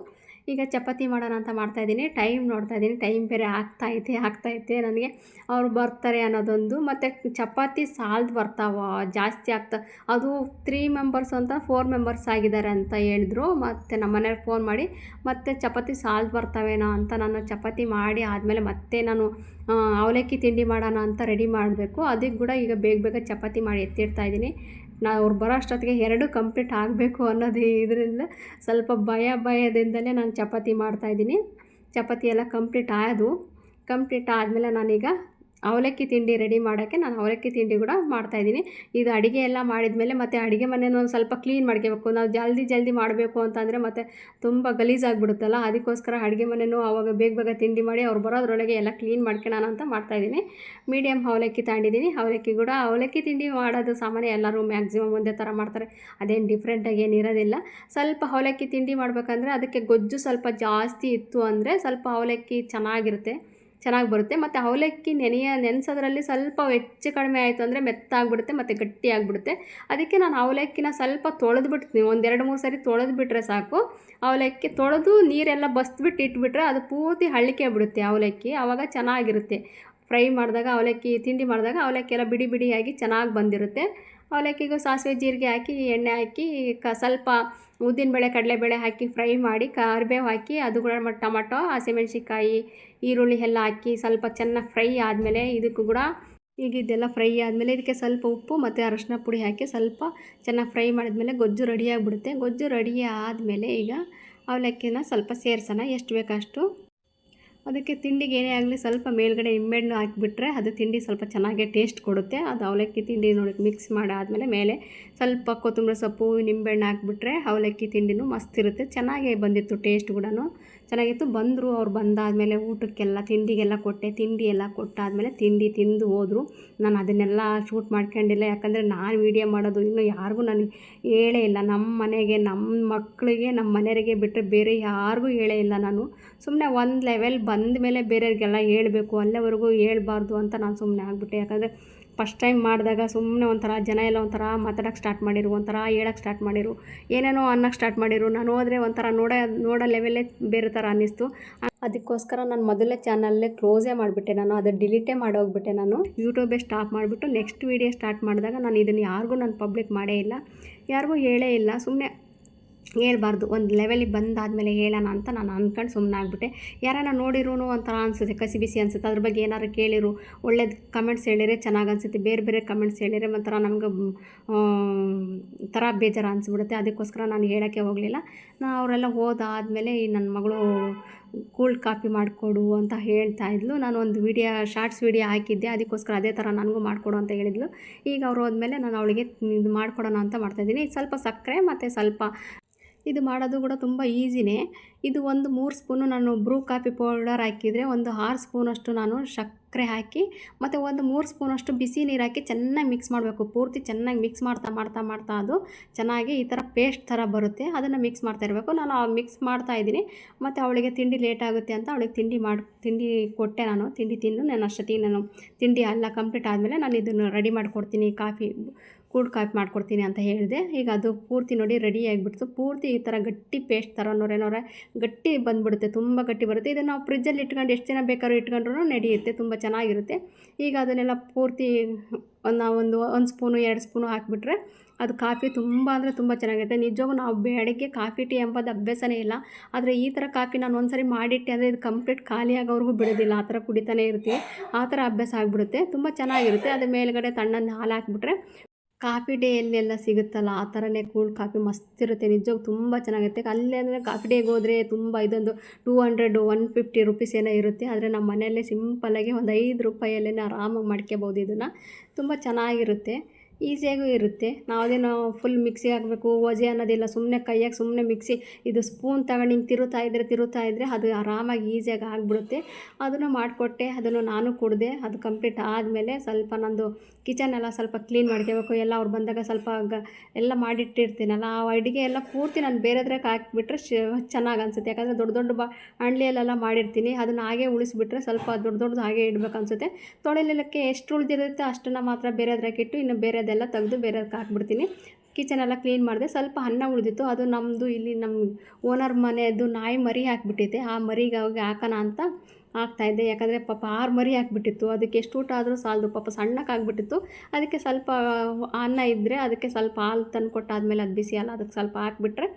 ಈಗ ಚಪಾತಿ ಮಾಡೋಣ ಅಂತ ಮಾಡ್ತಾ ಇದ್ದೀನಿ. ಟೈಮ್ ನೋಡ್ತಾ ಇದ್ದೀನಿ. ಟೈಮ್ ಬೇರೆ ಆಗ್ತಾಯಿದೆ ಆಗ್ತಾಯಿದೆ ನನಗೆ. ಅವ್ರು ಬರ್ತಾರೆ ಅನ್ನೋದೊಂದು. ಮತ್ತು ಚಪಾತಿ ಸಾಲ್ದು ಬರ್ತಾವ, ಜಾಸ್ತಿ ಆಗ್ತಾ, ಅದು ತ್ರೀ ಮೆಂಬರ್ಸ್ ಅಂತ ಫೋರ್ ಮೆಂಬರ್ಸ್ ಆಗಿದ್ದಾರೆ ಅಂತ ಹೇಳಿದ್ರು. ಮತ್ತು ನಮ್ಮ ಮನೆಯವ್ರು ಫೋನ್ ಮಾಡಿ, ಮತ್ತೆ ಚಪಾತಿ ಸಾಲ್ದು ಬರ್ತಾವೇನೋ ಅಂತ ನಾನು ಚಪಾತಿ ಮಾಡಿ ಆದಮೇಲೆ ಮತ್ತೆ ನಾನು ಅವಲಕ್ಕಿ ತಿಂಡಿ ಮಾಡೋಣ ಅಂತ ರೆಡಿ ಮಾಡಬೇಕು. ಅದಕ್ಕೆ ಕೂಡ ಈಗ ಬೇಗ ಬೇಗ ಚಪಾತಿ ಮಾಡಿ ಎತ್ತಿಡ್ತಾ ಇದ್ದೀನಿ. ನಾವು ಅವ್ರು ಬರೋ ಅಷ್ಟೊತ್ತಿಗೆ ಎರಡು ಕಂಪ್ಲೀಟ್ ಆಗಬೇಕು ಅನ್ನೋದು ಇದರಿಂದ ಸ್ವಲ್ಪ ಭಯ ಭಯದಿಂದಲೇ ನಾನು ಚಪಾತಿ ಮಾಡ್ತಾಯಿದ್ದೀನಿ ಚಪಾತಿ ಎಲ್ಲ ಕಂಪ್ಲೀಟ್ ಆದವು ಕಂಪ್ಲೀಟ್ ಆದಮೇಲೆ ನಾನೀಗ ಅವಲಕ್ಕಿ ತಿಂಡಿ ರೆಡಿ ಮಾಡೋಕ್ಕೆ ನಾನು ಅವಲಕ್ಕಿ ತಿಂಡಿ ಕೂಡ ಮಾಡ್ತಾಯಿದ್ದೀನಿ ಇದು ಅಡುಗೆ ಎಲ್ಲ ಮಾಡಿದ ಮೇಲೆ ಮತ್ತು ಅಡುಗೆ ಮನೇನ ಒಂದು ಸ್ವಲ್ಪ ಕ್ಲೀನ್ ಮಾಡ್ಕೋಬೇಕು. ನಾವು ಜಲ್ದಿ ಜಲ್ದಿ ಮಾಡಬೇಕು ಅಂತಂದರೆ ಮತ್ತು ತುಂಬ ಗಲೀಜಾಗಿಬಿಡುತ್ತಲ್ಲ, ಅದಕ್ಕೋಸ್ಕರ ಅಡುಗೆ ಮನೆಯೂ ಆವಾಗ ಬೇಗ ಬೇಗ ತಿಂಡಿ ಮಾಡಿ ಅವ್ರು ಬರೋದ್ರೊಳಗೆ ಎಲ್ಲ ಕ್ಲೀನ್ ಮಾಡ್ಕೊಳ್ಳೋಣ ಅಂತ ಮಾಡ್ತಾಯಿದ್ದೀನಿ ಮೀಡಿಯಮ್ ಅವಲಕ್ಕಿ ತಗೊಂಡಿದ್ದೀನಿ. ಅವಲಕ್ಕಿ ಕೂಡ, ಅವಲಕ್ಕಿ ತಿಂಡಿ ಮಾಡೋದು ಸಾಮಾನ್ಯ ಎಲ್ಲರೂ ಮ್ಯಾಕ್ಸಿಮಮ್ ಒಂದೇ ಥರ ಮಾಡ್ತಾರೆ. ಅದೇನು ಡಿಫ್ರೆಂಟಾಗಿ ಏನು ಇರೋದಿಲ್ಲ. ಸ್ವಲ್ಪ ಅವಲಕ್ಕಿ ತಿಂಡಿ ಮಾಡಬೇಕಂದ್ರೆ ಅದಕ್ಕೆ ಗೊಜ್ಜು ಸ್ವಲ್ಪ ಜಾಸ್ತಿ ಇತ್ತು ಅಂದರೆ ಸ್ವಲ್ಪ ಅವಲಕ್ಕಿ ಚೆನ್ನಾಗಿರುತ್ತೆ. ಚೆನ್ನಾಗಿ ಬರುತ್ತೆ. ಮತ್ತು ಅವಲಕ್ಕಿ ನೆನೆಯ, ನೆನೆಸೋದ್ರಲ್ಲಿ ಸ್ವಲ್ಪ ಹೆಚ್ಚು ಕಡಿಮೆ ಆಯಿತು ಅಂದರೆ ಮೆತ್ತಾಗ್ಬಿಡುತ್ತೆ ಮತ್ತು ಗಟ್ಟಿ ಆಗಿಬಿಡುತ್ತೆ ಅದಕ್ಕೆ ನಾನು ಅವಲಕ್ಕಿನ ಸ್ವಲ್ಪ ತೊಳೆದು ಬಿಡ್ತೀನಿ ಒಂದೆರಡು, ಮೂರು ಸರಿ ತೊಳೆದು ಬಿಟ್ಟರೆ ಸಾಕು. ಅವಲಕ್ಕಿ ತೊಳೆದು ನೀರೆಲ್ಲ ಬಸ್ಬಿಟ್ಟು ಇಟ್ಬಿಟ್ರೆ ಅದು ಪೂರ್ತಿ ಹಳ್ಳಿಕೆ ಬಿಡುತ್ತೆ ಅವಲಕ್ಕಿ. ಆವಾಗ ಚೆನ್ನಾಗಿರುತ್ತೆ. ಫ್ರೈ ಮಾಡಿದಾಗ ಅವಲಕ್ಕಿ, ತಿಂಡಿ ಮಾಡಿದಾಗ ಅವಲಕ್ಕಿ ಎಲ್ಲ ಬಿಡಿ, ಬಿಡಿಯಾಗಿ ಚೆನ್ನಾಗಿ ಬಂದಿರುತ್ತೆ. ಅವಲಕ್ಕಿಗೂ ಸಾಸಿವೆ ಜೀರಿಗೆ ಹಾಕಿ, ಎಣ್ಣೆ ಹಾಕಿ, ಕ ಸ್ವಲ್ಪ ಉದ್ದಿನಬೇಳೆ ಕಡಲೆಬೇಳೆ ಹಾಕಿ ಫ್ರೈ ಮಾಡಿ ಕರಿಬೇವು ಹಾಕಿ, ಅದು ಕೂಡ ಟೊಮಟೊ ಹಸಿಮೆಣ್ಸಿಕಾಯಿ ಈರುಳ್ಳಿ ಎಲ್ಲ ಹಾಕಿ ಸ್ವಲ್ಪ ಚೆನ್ನಾಗಿ ಫ್ರೈ ಆದಮೇಲೆ ಇದಕ್ಕೂ ಕೂಡ ಈಗ ಇದೆಲ್ಲ ಫ್ರೈ ಆದಮೇಲೆ ಇದಕ್ಕೆ ಸ್ವಲ್ಪ ಉಪ್ಪು ಮತ್ತು ಅರಶಿನ ಪುಡಿ ಹಾಕಿ ಸ್ವಲ್ಪ ಚೆನ್ನಾಗಿ ಫ್ರೈ ಮಾಡಿದ್ಮೇಲೆ ಗೊಜ್ಜು ರೆಡಿಯಾಗಿಬಿಡುತ್ತೆ ಗೊಜ್ಜು ರೆಡಿ ಆದಮೇಲೆ ಈಗ ಅವಲಕ್ಕಿನ ಸ್ವಲ್ಪ ಸೇರಿಸೋಣ. ಎಷ್ಟು ಬೇಕಷ್ಟು ಅದಕ್ಕೆ ತಿಂಡಿಗೆ ಏನೇ ಆಗಲಿ ಸ್ವಲ್ಪ ಮೇಲ್ಗಡೆ ನಿಂಬೆಹಣ್ಣು ಹಾಕಿಬಿಟ್ರೆ ಅದು ತಿಂಡಿ ಸ್ವಲ್ಪ ಚೆನ್ನಾಗೆ ಟೇಸ್ಟ್ ಕೊಡುತ್ತೆ. ಅದು ಅವಲಕ್ಕಿ ತಿಂಡಿ ನೋಡಿ ಮಿಕ್ಸ್ ಮಾಡಾದಮೇಲೆ ಮೇಲೆ ಸ್ವಲ್ಪ ಕೊತ್ತಂಬರಿ ಸೊಪ್ಪು, ನಿಂಬೆಹಣ್ಣು ಹಾಕಿಬಿಟ್ರೆ ಅವಲಕ್ಕಿ ತಿಂಡಿನೂ ಮಸ್ತ್ ಇರುತ್ತೆ. ಚೆನ್ನಾಗೇ ಬಂದಿತ್ತು ಟೇಸ್ಟ್ ಕೂಡ ಚೆನ್ನಾಗಿತ್ತು. ಬಂದರು ಅವ್ರು ಬಂದಾದಮೇಲೆ ಊಟಕ್ಕೆಲ್ಲ, ತಿಂಡಿಗೆಲ್ಲ ಕೊಟ್ಟೆ. ತಿಂಡಿ ಎಲ್ಲ ಕೊಟ್ಟಾದಮೇಲೆ ತಿಂಡಿ ತಿಂದು ಹೋದರು. ನಾನು ಅದನ್ನೆಲ್ಲ ಶೂಟ್ ಮಾಡ್ಕೊಂಡಿಲ್ಲ. ಯಾಕಂದರೆ ನಾನು ವೀಡಿಯೋ ಮಾಡೋದು ಇನ್ನೂ ಯಾರಿಗೂ ನಾನು ಹೇಳೇ ಇಲ್ಲ. ನಮ್ಮ ಮನೆಗೆ ನಮ್ಮ ಮಕ್ಕಳಿಗೆ ನಮ್ಮ ಮನೆಯವರಿಗೆ ಬಿಟ್ಟರೆ ಬೇರೆ ಯಾರಿಗೂ ಹೇಳೇ ಇಲ್ಲ ನಾನು. ಸುಮ್ಮನೆ ಒಂದು ಲೆವೆಲ್ ಬಂದ ಮೇಲೆ ಬೇರೆಯವ್ರಿಗೆಲ್ಲ ಹೇಳಬೇಕು, ಅಲ್ಲಿವರೆಗೂ ಹೇಳ್ಬಾರ್ದು ಅಂತ ನಾನು ಸುಮ್ಮನೆ ಆಗಿಬಿಟ್ಟೆ. ಯಾಕಂದರೆ ಫಸ್ಟ್ ಟೈಮ್ ಮಾಡಿದಾಗ ಸುಮ್ಮನೆ ಒಂಥರ ಜನ ಎಲ್ಲ ಒಂಥರ ಮಾತಾಡೋಕ್ಕೆ ಸ್ಟಾರ್ಟ್ ಮಾಡಿರು, ಒಂಥರ ಹೇಳೋಕ್ಕೆ ಸ್ಟಾರ್ಟ್ ಮಾಡಿರು. ಏನೇನೋ ಅನ್ನೋಕ್ಕೆ ಸ್ಟಾರ್ಟ್ ಮಾಡಿರು. ನಾನು ಹೋದರೆ ಒಂಥರ ನೋಡೋ ನೋಡೋ ಲೆವೆಲ್ಲೇ ಬೇರೆ ಥರ ಅನ್ನಿಸ್ತು. ಅದಕ್ಕೋಸ್ಕರ ನಾನು ಮೊದಲೇ ಚಾನಲ್ಲೇ ಕ್ಲೋಸೇ ಮಾಡಿಬಿಟ್ಟೆ. ನಾನು ಅದು ಡಿಲೀಟೇ ಮಾಡೋಗ್ಬಿಟ್ಟೆ ನಾನು. ಯೂಟ್ಯೂಬೇ ಸ್ಟಾಪ್ ಮಾಡಿಬಿಟ್ಟು ನೆಕ್ಸ್ಟ್ ವೀಡಿಯೋ ಸ್ಟಾರ್ಟ್ ಮಾಡಿದಾಗ ನಾನು ಇದನ್ನು ಯಾರಿಗೂ ನಾನು ಪಬ್ಲಿಕ್ ಮಾಡೇ ಇಲ್ಲ. ಯಾರಿಗೂ ಹೇಳೇ ಇಲ್ಲ. ಸುಮ್ಮನೆ ಹೇಳ್ಬಾರ್ದು, ಒಂದು ಲೆವೆಲಿಗೆ ಬಂದಾದಮೇಲೆ ಹೇಳೋಣ ಅಂತ ನಾನು ಅಂದ್ಕೊಂಡು ಸುಮ್ಮನೆ ಆಗಿಬಿಟ್ಟೆ. ಯಾರನ್ನ ನೋಡಿರೂ ಒಂಥರ ಅನಿಸುತ್ತೆ, ಕಸಿ ಬಿಸಿ ಅನಿಸುತ್ತೆ. ಅದ್ರ ಬಗ್ಗೆ ಏನಾರು ಕೇಳಿರು, ಒಳ್ಳೇದು ಕಮೆಂಟ್ಸ್ ಹೇಳಿದರೆ ಚೆನ್ನಾಗಿ ಅನಿಸುತ್ತೆ. ಬೇರೆ ಬೇರೆ ಕಮೆಂಟ್ಸ್ ಹೇಳಿದರೆ ಒಂಥರ ನಮ್ಗೆ ಥರ ಬೇಜಾರು ಅನಿಸ್ಬಿಡುತ್ತೆ. ಅದಕ್ಕೋಸ್ಕರ ನಾನು ಹೇಳೋಕ್ಕೆ ಹೋಗಲಿಲ್ಲ. ನಾ ಅವರೆಲ್ಲ ಹೋದಾದಮೇಲೆ ಈ ನನ್ನ ಮಗಳು ಕೂಲ್ಡ್ ಕಾಫಿ ಮಾಡಿಕೊಡು ಅಂತ ಹೇಳ್ತಾ ಇದ್ಲು. ನಾನು ಒಂದು ವೀಡಿಯೋ ಶಾರ್ಟ್ಸ್ ವೀಡಿಯೋ ಹಾಕಿದ್ದೆ. ಅದಕ್ಕೋಸ್ಕರ ಅದೇ ಥರ ನನಗೂ ಮಾಡಿಕೊಡು ಅಂತ ಹೇಳಿದ್ಲು. ಈಗ ಅವ್ರು ಹೋದ್ಮೇಲೆ ನಾನು ಅವಳಿಗೆ ಇದು ಮಾಡ್ಕೊಡೋಣ ಅಂತ ಮಾಡ್ತಾಯಿದ್ದೀನಿ ಸ್ವಲ್ಪ ಸಕ್ಕರೆ ಮತ್ತು ಸ್ವಲ್ಪ ಇದು ಮಾಡೋದು ಕೂಡ ತುಂಬ ಈಸಿನೇ. ಇದು ಒಂದು ಮೂರು ಸ್ಪೂನು ನಾನು ಬ್ರೂ ಕಾಫಿ ಪೌಡರ್ ಹಾಕಿದರೆ ಒಂದು ಆರು ಸ್ಪೂನಷ್ಟು ನಾನು ಸಕ್ಕರೆ ಹಾಕಿ, ಮತ್ತು ಒಂದು ಮೂರು ಸ್ಪೂನಷ್ಟು ಬಿಸಿ ನೀರು ಹಾಕಿ ಚೆನ್ನಾಗಿ ಮಿಕ್ಸ್ ಮಾಡಬೇಕು. ಪೂರ್ತಿ ಚೆನ್ನಾಗಿ ಮಿಕ್ಸ್ ಮಾಡ್ತಾ ಮಾಡ್ತಾ ಮಾಡ್ತಾ ಅದು ಚೆನ್ನಾಗಿ ಈ ಥರ ಪೇಸ್ಟ್ ಥರ ಬರುತ್ತೆ. ಅದನ್ನು ಮಿಕ್ಸ್ ಮಾಡ್ತಾ ಇರಬೇಕು. ನಾನು ಮಿಕ್ಸ್ ಮಾಡ್ತಾ ಇದ್ದೀನಿ. ಮತ್ತು ಅವಳಿಗೆ ತಿಂಡಿ ಲೇಟ್ ಆಗುತ್ತೆ ಅಂತ ಅವಳಿಗೆ ತಿಂಡಿ ಮಾಡಿ, ತಿಂಡಿ ಕೊಟ್ಟೆ ನಾನು. ತಿಂಡಿ ತಿಂದು ನಾನು ಅಷ್ಟೊತ್ತಿಗೆ ನಾನು ತಿಂಡಿ ಎಲ್ಲ ಕಂಪ್ಲೀಟ್ ಆದಮೇಲೆ ನಾನು ಇದನ್ನು ರೆಡಿ ಮಾಡಿಕೊಡ್ತೀನಿ. ಕಾಫಿ ಕೂಡ್ ಕಾಫಿ ಮಾಡ್ಕೊಡ್ತೀನಿ ಅಂತ ಹೇಳಿದೆ. ಈಗ ಅದು ಪೂರ್ತಿ ನೋಡಿ ರೆಡಿ ಆಗಿಬಿಡ್ತು. ಪೂರ್ತಿ ಈ ಥರ ಗಟ್ಟಿ ಪೇಸ್ಟ್ ಥರ ನೊರೆ ನೊರೆ ಗಟ್ಟಿ ಬಂದುಬಿಡುತ್ತೆ. ತುಂಬ ಗಟ್ಟಿ ಬರುತ್ತೆ. ಇದನ್ನು ನಾವು ಫ್ರಿಜ್ಜಲ್ಲಿ ಇಟ್ಕೊಂಡು ಎಷ್ಟು ಜನ ಬೇಕಾದ್ರೂ ಇಟ್ಕೊಂಡ್ರೂ ನಡೆಯುತ್ತೆ. ತುಂಬ ಚೆನ್ನಾಗಿರುತ್ತೆ. ಈಗ ಅದನ್ನೆಲ್ಲ ಪೂರ್ತಿ ಒಂದು ಒಂದು ಒಂದು ಸ್ಪೂನು ಎರಡು ಸ್ಪೂನು ಹಾಕಿಬಿಟ್ರೆ ಅದು ಕಾಫಿ ತುಂಬ ಅಂದರೆ ತುಂಬ ಚೆನ್ನಾಗಿರುತ್ತೆ. ನಿಜವಾಗೂ ನಾವು ಬೆಳಗ್ಗೆ ಕಾಫಿ, ಟೀ ಎಂಬುದು ಅಭ್ಯಾಸನೇ ಇಲ್ಲ. ಆದರೆ ಈ ಥರ ಕಾಫಿ ನಾನು ಒಂದು ಸರಿ ಮಾಡಿಟ್ಟೆ ಅಂದರೆ ಇದು ಕಂಪ್ಲೀಟ್ ಖಾಲಿ ಬಿಡೋದಿಲ್ಲ. ಆ ಥರ ಕುಡಿತಾನೆ ಇರ್ತೀವಿ. ಆ ಥರ ಅಭ್ಯಾಸ ಆಗಿಬಿಡುತ್ತೆ. ತುಂಬ ಚೆನ್ನಾಗಿರುತ್ತೆ. ಅದ್ರ ಮೇಲುಗಡೆ ತಣ್ಣನ ಹಾಲು ಹಾಕಿಬಿಟ್ರೆ ಕಾಫಿ ಡೇ ಎಲ್ಲೆಲ್ಲ ಸಿಗುತ್ತಲ್ಲ, ಆ ಥರನೇ ಕೂಲ್ ಕಾಫಿ ಮಸ್ತ್ ಇರುತ್ತೆ. ನಿಜವಾಗ ತುಂಬ ಚೆನ್ನಾಗಿರುತ್ತೆ. ಅಲ್ಲೇ ಅಂದರೆ ಕಾಫಿ ಡೇಗೆ ಹೋದರೆ ತುಂಬ ಇದೊಂದು two hundred one fifty rupees ಏನೋ ಇರುತ್ತೆ. ಆದರೆ ನಮ್ಮ ಮನೆಯಲ್ಲೇ ಸಿಂಪಲ್ಲಾಗಿ ಒಂದು ಐದು ರೂಪಾಯಲ್ಲೇ ಆರಾಮಾಗಿ ಮಾಡ್ಕೋಬೋದು ಇದನ್ನು. ತುಂಬ ಚೆನ್ನಾಗಿರುತ್ತೆ. ಈಸಿಯಾಗೂ ಇರುತ್ತೆ. ನಾವೇನು ಫುಲ್ ಮಿಕ್ಸಿ ಹಾಕಬೇಕು, ಒಜೆ ಅನ್ನೋದಿಲ್ಲ ಸುಮ್ಮನೆ ಕೈಯಾಗಿ ಸುಮ್ಮನೆ ಮಿಕ್ಸಿ ಇದು ಸ್ಪೂನ್ ತಗೊಂಡು ಹಿಂಗೆ ತಿರುತ್ತಾ ಇದ್ದರೆ ತಿರುತ್ತಾ ಇದ್ದರೆ ಅದು ಆರಾಮಾಗಿ ಈಸಿಯಾಗಿ ಆಗಿಬಿಡುತ್ತೆ. ಅದನ್ನು ಮಾಡಿಕೊಟ್ಟೆ, ಅದನ್ನು ನಾನು ಕುಡಿದೆ, ಅದು ಕಂಪ್ಲೀಟ್ ಆದಮೇಲೆ ಸ್ವಲ್ಪ ನಂದು ಕಿಚನ್ ಎಲ್ಲ ಸ್ವಲ್ಪ ಕ್ಲೀನ್ ಮಾಡ್ಕೋಬೇಕು. ಎಲ್ಲ ಅವ್ರು ಬಂದಾಗ ಸ್ವಲ್ಪ ಗ, ಎಲ್ಲ ಮಾಡಿಟ್ಟಿರ್ತೀನಲ್ಲ, ಆ ಅಡುಗೆ ಎಲ್ಲ ಪೂರ್ತಿ ನಾನು ಬೇರೆದ್ರಾಗ ಹಾಕಿಬಿಟ್ರೆ ಚೆನ್ನಾಗಿ ಅನಿಸುತ್ತೆ. ಯಾಕಂದರೆ ದೊಡ್ಡ ದೊಡ್ಡ ಬಾ ಹಣ್ಣಿಯಲ್ಲೆಲ್ಲ ಮಾಡಿರ್ತೀನಿ, ಅದನ್ನು ಹಾಗೆ ಉಳಿಸ್ಬಿಟ್ರೆ ಸ್ವಲ್ಪ ದೊಡ್ಡ ದೊಡ್ಡದು ಹಾಗೆ ಇಡ್ಬೇಕು ಅನಿಸುತ್ತೆ. ಎಷ್ಟು ಉಳಿದಿರುತ್ತೆ ಅಷ್ಟನ್ನು ಮಾತ್ರ ಬೇರೆದ್ರಾಗಿಟ್ಟು ಇನ್ನು ಬೇರೆದೆಲ್ಲ ತೆಗೆದು ಬೇರೆ ಹಾಕ್ಬಿಡ್ತೀನಿ. ಕಿಚನೆಲ್ಲ ಕ್ಲೀನ್ ಮಾಡಿದೆ. ಸ್ವಲ್ಪ ಅನ್ನ ಉಳಿದಿತ್ತು. ಅದು ನಮ್ಮದು ಇಲ್ಲಿ ನಮ್ಮ ಓನರ್ ಮನೆಯದು ನಾಯಿ ಮರಿ ಹಾಕಿಬಿಟ್ಟಿದೆ. ಆ ಮರಿಗೆ ಅವಾಗ ಹಾಕೋಣ ಅಂತ ಹಾಕ್ತಾಯಿದ್ದೆ ಯಾಕಂದರೆ ಪಾಪ ಆರು ಮರಿ ಹಾಕ್ಬಿಟ್ಟಿತ್ತು ಅದಕ್ಕೆ ಎಷ್ಟು ಊಟ ಆದರೂ ಸಾಲದು. ಪಾಪ ಸಣ್ಣಕ್ಕಾಗ್ಬಿಟ್ಟಿತ್ತು ಅದಕ್ಕೆ ಸ್ವಲ್ಪ ಅನ್ನ ಇದ್ದರೆ ಅದಕ್ಕೆ ಸ್ವಲ್ಪ ಹಾಲು ತಂದು ಕೊಟ್ಟಾದ್ಮೇಲೆ ಅದು ಬಿಸಿ ಅಲ್ಲ ಅದಕ್ಕೆ ಸ್ವಲ್ಪ ಹಾಕ್ಬಿಟ್ರೆ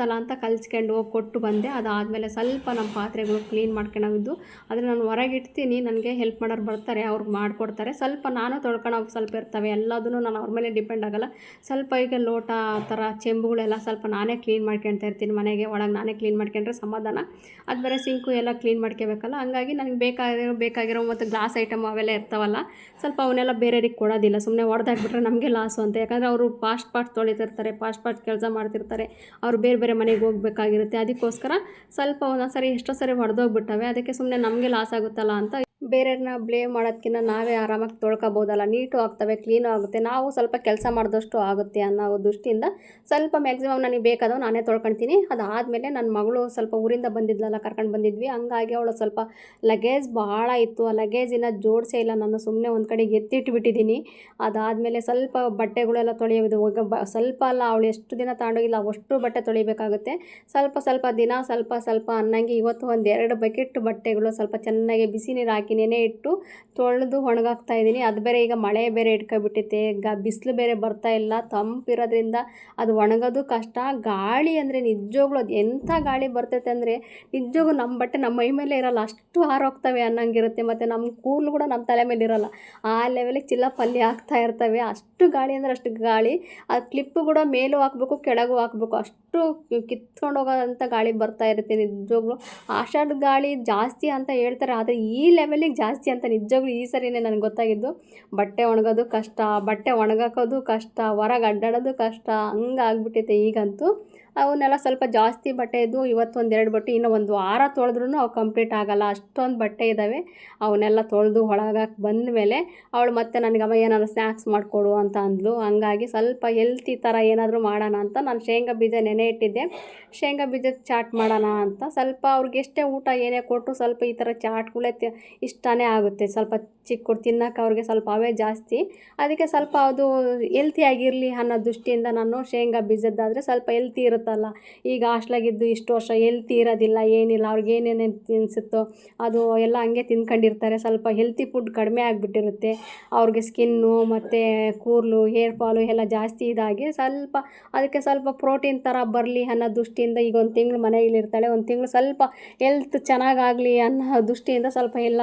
ತಲ ಅಂತ ಕಲ್ಸ್ಕೊಂಡು ಹೋಗಿ ಕೊಟ್ಟು ಬಂದೆ. ಅದಾದಮೇಲೆ ಸ್ವಲ್ಪ ನಮ್ಮ ಪಾತ್ರೆಗಳು ಕ್ಲೀನ್ ಮಾಡ್ಕೊಳವಿದ್ದು ಆದರೆ ನಾನು ಹೊರಗೆ ಇಡ್ತೀನಿ. ನನಗೆ ಹೆಲ್ಪ್ ಮಾಡೋರು ಬರ್ತಾರೆ. ಅವ್ರಿಗೆ ಮಾಡಿಕೊಡ್ತಾರೆ. ಸ್ವಲ್ಪ ನಾನು ತೊಳ್ಕೊಳೋ ಸ್ವಲ್ಪ ಇರ್ತವೆ. ಎಲ್ಲದನ್ನು ನಾನು ಅವ್ರ ಮೇಲೆ ಡಿಪೆಂಡ್ ಆಗೋಲ್ಲ. ಸ್ವಲ್ಪ ಈಗ ಲೋಟ, ಆ ಥರ ಚೆಂಬುಗಳೆಲ್ಲ ಸ್ವಲ್ಪ ನಾನೇ ಕ್ಲೀನ್ ಮಾಡ್ಕೊಳ್ತಾ ಇರ್ತೀನಿ ಮನೆಗೆ. ಒಳಗೆ ನಾನೇ ಕ್ಲೀನ್ ಮಾಡ್ಕೊಂಡ್ರೆ ಸಮಾಧಾನ. ಅದು ಬೇರೆ ಸಿಂಕು ಎಲ್ಲ ಕ್ಲೀನ್ ಮಾಡ್ಕೋಬೇಕಲ್ಲ. ಹಂಗಾಗಿ ನನಗೆ ಬೇಕಾಗಿರೋ ಬೇಕಾಗಿರೋ ಮತ್ತು ಗ್ಲಾಸ್ ಐಟಮ್ ಅವೆಲ್ಲ ಇರ್ತಾವಲ್ಲ, ಸ್ವಲ್ಪ ಅವನ್ನೆಲ್ಲ ಬೇರೆಯವ್ರಿಗೆ ಕೊಡೋದಿಲ್ಲ. ಸುಮ್ಮನೆ ಹೊಡೆದಾಕ್ಬಿಟ್ರೆ ನಮಗೆ ಲಾಸು ಅಂತ. ಯಾಕಂದರೆ ಅವರು ಫಾಸ್ಟ್ ಫಾಸ್ಟ್ ತೊಳಿತಿರ್ತಾರೆ ಫಾಸ್ಟ್ ಫಾಸ್ಟ್ ಕೆಲಸ ಮಾಡ್ತಿರ್ತಾರೆ. ಅವ್ರು ಬೇರೆ ಬೇರೆ ಮನೆಗೆ ಹೋಗ್ಬೇಕಾಗಿರುತ್ತೆ. ಅದಕ್ಕೋಸ್ಕರ ಸ್ವಲ್ಪ ಒಂದೊಂದು ಸರಿ ಎಷ್ಟೋ ಸರಿ ಹೊಡೆದೋಗ್ಬಿಟ್ಟವೆ ಅದಕ್ಕೆ ಸುಮ್ಮನೆ ನಮಗೆ ಲಾಸ್ ಆಗುತ್ತಲ್ಲ ಅಂತ ಬೇರೆಯವ್ರನ್ನ ಬ್ಲೇಮ್ ಮಾಡೋದಕ್ಕಿಂತ ನಾವೇ ಆರಾಮಾಗಿ ತೊಳ್ಕೊಬೋದಲ್ಲ, ನೀಟು ಆಗ್ತವೆ ಕ್ಲೀನು ಆಗುತ್ತೆ, ನಾವು ಸ್ವಲ್ಪ ಕೆಲಸ ಮಾಡಿದಷ್ಟು ಆಗುತ್ತೆ ಅನ್ನೋ ದೃಷ್ಟಿಯಿಂದ ಸ್ವಲ್ಪ ಮ್ಯಾಕ್ಸಿಮಮ್ ನನಗೆ ಬೇಕಾದವು ನಾನೇ ತೊಳ್ಕೊಳ್ತೀನಿ. ಅದಾದಮೇಲೆ ನನ್ನ ಮಗಳು ಸ್ವಲ್ಪ ಊರಿಂದ ಬಂದಿದ್ಲಲ್ಲ, ಕರ್ಕೊಂಡು ಬಂದಿದ್ವಿ, ಹಂಗಾಗಿ ಅವಳು ಸ್ವಲ್ಪ ಲಗೇಜ್ ಭಾಳ ಇತ್ತು. ಆ ಲಗೇಜಿನ ಜೋಡಿಸೇ ಇಲ್ಲ, ನಾನು ಸುಮ್ಮನೆ ಒಂದು ಕಡೆಗೆ ಎತ್ತಿಟ್ಬಿಟ್ಟಿದ್ದೀನಿ ಅದಾದಮೇಲೆ ಸ್ವಲ್ಪ ಬಟ್ಟೆಗಳೆಲ್ಲ ತೊಳೆಯೋದು ಸ್ವಲ್ಪ ಅಲ್ಲ, ಅವಳು ಎಷ್ಟು ದಿನ ತಗೊಂಡೋಗಿಲ್ಲ ಅಷ್ಟು ಬಟ್ಟೆ ತೊಳಿಬೇಕಾಗುತ್ತೆ. ಸ್ವಲ್ಪ ಸ್ವಲ್ಪ ದಿನ ಸ್ವಲ್ಪ ಸ್ವಲ್ಪ ಅನ್ನಂಗೆ ಇವತ್ತು ಒಂದು ಎರಡು ಬಕೆಟ್ ಬಟ್ಟೆಗಳು ಸ್ವಲ್ಪ ಚೆನ್ನಾಗಿ ಬಿಸಿ ನೀರು ಹಾಕಿ ನೆನೆ ಇಟ್ಟು ತೊಳೆದು ಒಣಗಾಕ್ತಾ ಇದ್ದೀನಿ. ಅದು ಬೇರೆ ಈಗ ಮಳೆ ಬೇರೆ ಇಟ್ಕೊಬಿಟ್ಟೈತೆ ಗ ಬಿಸಿಲು ಬೇರೆ ಬರ್ತಾ ಇಲ್ಲ. ತಂಪಿರೋದ್ರಿಂದ ಅದು ಒಣಗೋದು ಕಷ್ಟ. ಗಾಳಿ ಅಂದರೆ ನಿಜವಾಗ್ಲೂ ಅದು ಎಂಥ ಗಾಳಿ ಬರ್ತೈತೆ ಅಂದರೆ ನಿಜವಾಗೂ ನಮ್ಮ ಬಟ್ಟೆ ನಮ್ಮ ಮೈ ಮೇಲೆ ಇರೋಲ್ಲ. ಅಷ್ಟು ಹಾರೋಗ್ತವೆ ಅನ್ನಂಗಿರುತ್ತೆ. ಮತ್ತು ನಮ್ಮ ಕೂದಲು ಕೂಡ ನಮ್ಮ ತಲೆ ಮೇಲೆ ಇರೋಲ್ಲ. ಆ ಲೆವೆಲಿಗೆ ಚಿಲ್ಲಪಲ್ಲಿ ಆಗ್ತಾ ಇರ್ತವೆ. ಅಷ್ಟು ಗಾಳಿ ಅಂದರೆ ಅಷ್ಟು ಗಾಳಿ. ಆ ಕ್ಲಿಪ್ಪು ಕೂಡ ಮೇಲೂ ಹಾಕ್ಬೇಕು, ಕೆಳಗೂ ಹಾಕ್ಬೇಕು. ಅಷ್ಟು ಕಿತ್ಕೊಂಡು ಹೋಗೋಂಥ ಗಾಳಿ ಬರ್ತಾ ಇರುತ್ತೆ ನಿಜವಾಗ್ಲೂ. ಆಷಾಢ ಗಾಳಿ ಜಾಸ್ತಿ ಅಂತ ಹೇಳ್ತಾರೆ, ಆದರೆ ಈ ಲೆವೆಲಿಗೆ ಜಾಸ್ತಿ ಅಂತ ನಿಜವಾಗ್ಲೂ ಈ ಸರಿನೇ ನನಗೆ ಗೊತ್ತಾಗಿದ್ದು. ಬಟ್ಟೆ ಒಣಗೋದು ಕಷ್ಟ, ಬಟ್ಟೆ ಒಣಗಾಕೋದು ಕಷ್ಟ, ಹೊರಗೆ ಅಡ್ಡಾಡೋದು ಕಷ್ಟ, ಹಂಗೆ ಆಗ್ಬಿಟ್ಟೈತೆ ಈಗಂತೂ. ಅವನ್ನೆಲ್ಲ ಸ್ವಲ್ಪ ಜಾಸ್ತಿ ಬಟ್ಟೆ ಇದ್ದು ಇವತ್ತು ಒಂದೆರಡು ಬಟ್ಟೆ, ಇನ್ನೂ ಒಂದು ವಾರ ತೊಳೆದ್ರೂ ಅವು ಕಂಪ್ಲೀಟ್ ಆಗೋಲ್ಲ. ಅಷ್ಟೊಂದು ಬಟ್ಟೆ ಇದ್ದಾವೆ ಅವನ್ನೆಲ್ಲ ತೊಳೆದು ಒಳಗಾಕೆ ಬಂದ ಮೇಲೆ ಅವಳು ಮತ್ತೆ ನನಗೆ ಅಮ್ಮ ಏನಾದ್ರು ಸ್ನ್ಯಾಕ್ಸ್ ಮಾಡಿಕೊಡು ಅಂತ ಅಂದ್ಲು. ಹಂಗಾಗಿ ಸ್ವಲ್ಪ ಹೆಲ್ತಿ ಥರ ಏನಾದರೂ ಮಾಡೋಣ ಅಂತ ನಾನು ಶೇಂಗಾ ಬೀಜ ನೆನೆ ಇಟ್ಟಿದ್ದೆ. ಶೇಂಗಾ ಬೀಜದ ಚಾಟ್ ಮಾಡೋಣ ಅಂತ. ಸ್ವಲ್ಪ ಅವ್ರಿಗೆ ಎಷ್ಟೇ ಊಟ ಏನೇ ಕೊಟ್ಟರು ಸ್ವಲ್ಪ ಈ ಥರ ಚಾಟ್ಗಳೇ ಇಷ್ಟನೇ ಆಗುತ್ತೆ. ಸ್ವಲ್ಪ ಚಿಕ್ಕ ತಿನ್ನೋಕೆ ಅವ್ರಿಗೆ ಸ್ವಲ್ಪ ಅವೇ ಜಾಸ್ತಿ. ಅದಕ್ಕೆ ಸ್ವಲ್ಪ ಅದು ಹೆಲ್ತಿಯಾಗಿರಲಿ ಅನ್ನೋ ದೃಷ್ಟಿಯಿಂದ ನಾನು ಶೇಂಗಾ ಬೀಜದ್ದಾದರೆ ಸ್ವಲ್ಪ ಹೆಲ್ತಿ ಇರುತ್ತಲ್ಲ. ಈಗ ಹಾಸ್ಟ್ಲಾಗಿದ್ದು ಇಷ್ಟು ವರ್ಷ ಹೆಲ್ತಿ ಇರೋದಿಲ್ಲ, ಏನಿಲ್ಲ, ಅವ್ರಿಗೆ ಏನೇನು ತಿನ್ನಿಸುತ್ತೋ ಅದು ಎಲ್ಲ ಹಂಗೆ ತಿನ್ಕೊಂಡಿರ್ತಾರೆ. ಸ್ವಲ್ಪ ಹೆಲ್ತಿ ಫುಡ್ ಕಡಿಮೆ ಆಗಿಬಿಟ್ಟಿರುತ್ತೆ. ಅವ್ರಿಗೆ ಸ್ಕಿನ್ನು ಮತ್ತು ಕೂದಲು ಹೇರ್ ಫಾಲು ಎಲ್ಲ ಜಾಸ್ತಿ ಇದಾಗಿ ಸ್ವಲ್ಪ ಅದಕ್ಕೆ ಸ್ವಲ್ಪ ಪ್ರೋಟೀನ್ ಥರ ಬರಲಿ ಅನ್ನೋ ದೃಷ್ಟಿಯಿಂದ ಈಗ ಒಂದು ತಿಂಗಳು ಮನೆಯಲ್ಲಿರ್ತಾಳೆ, ಒಂದು ತಿಂಗಳು ಸ್ವಲ್ಪ ಹೆಲ್ತ್ ಚೆನ್ನಾಗಾಗಲಿ ಅನ್ನೋ ದೃಷ್ಟಿಯಿಂದ ಸ್ವಲ್ಪ ಎಲ್ಲ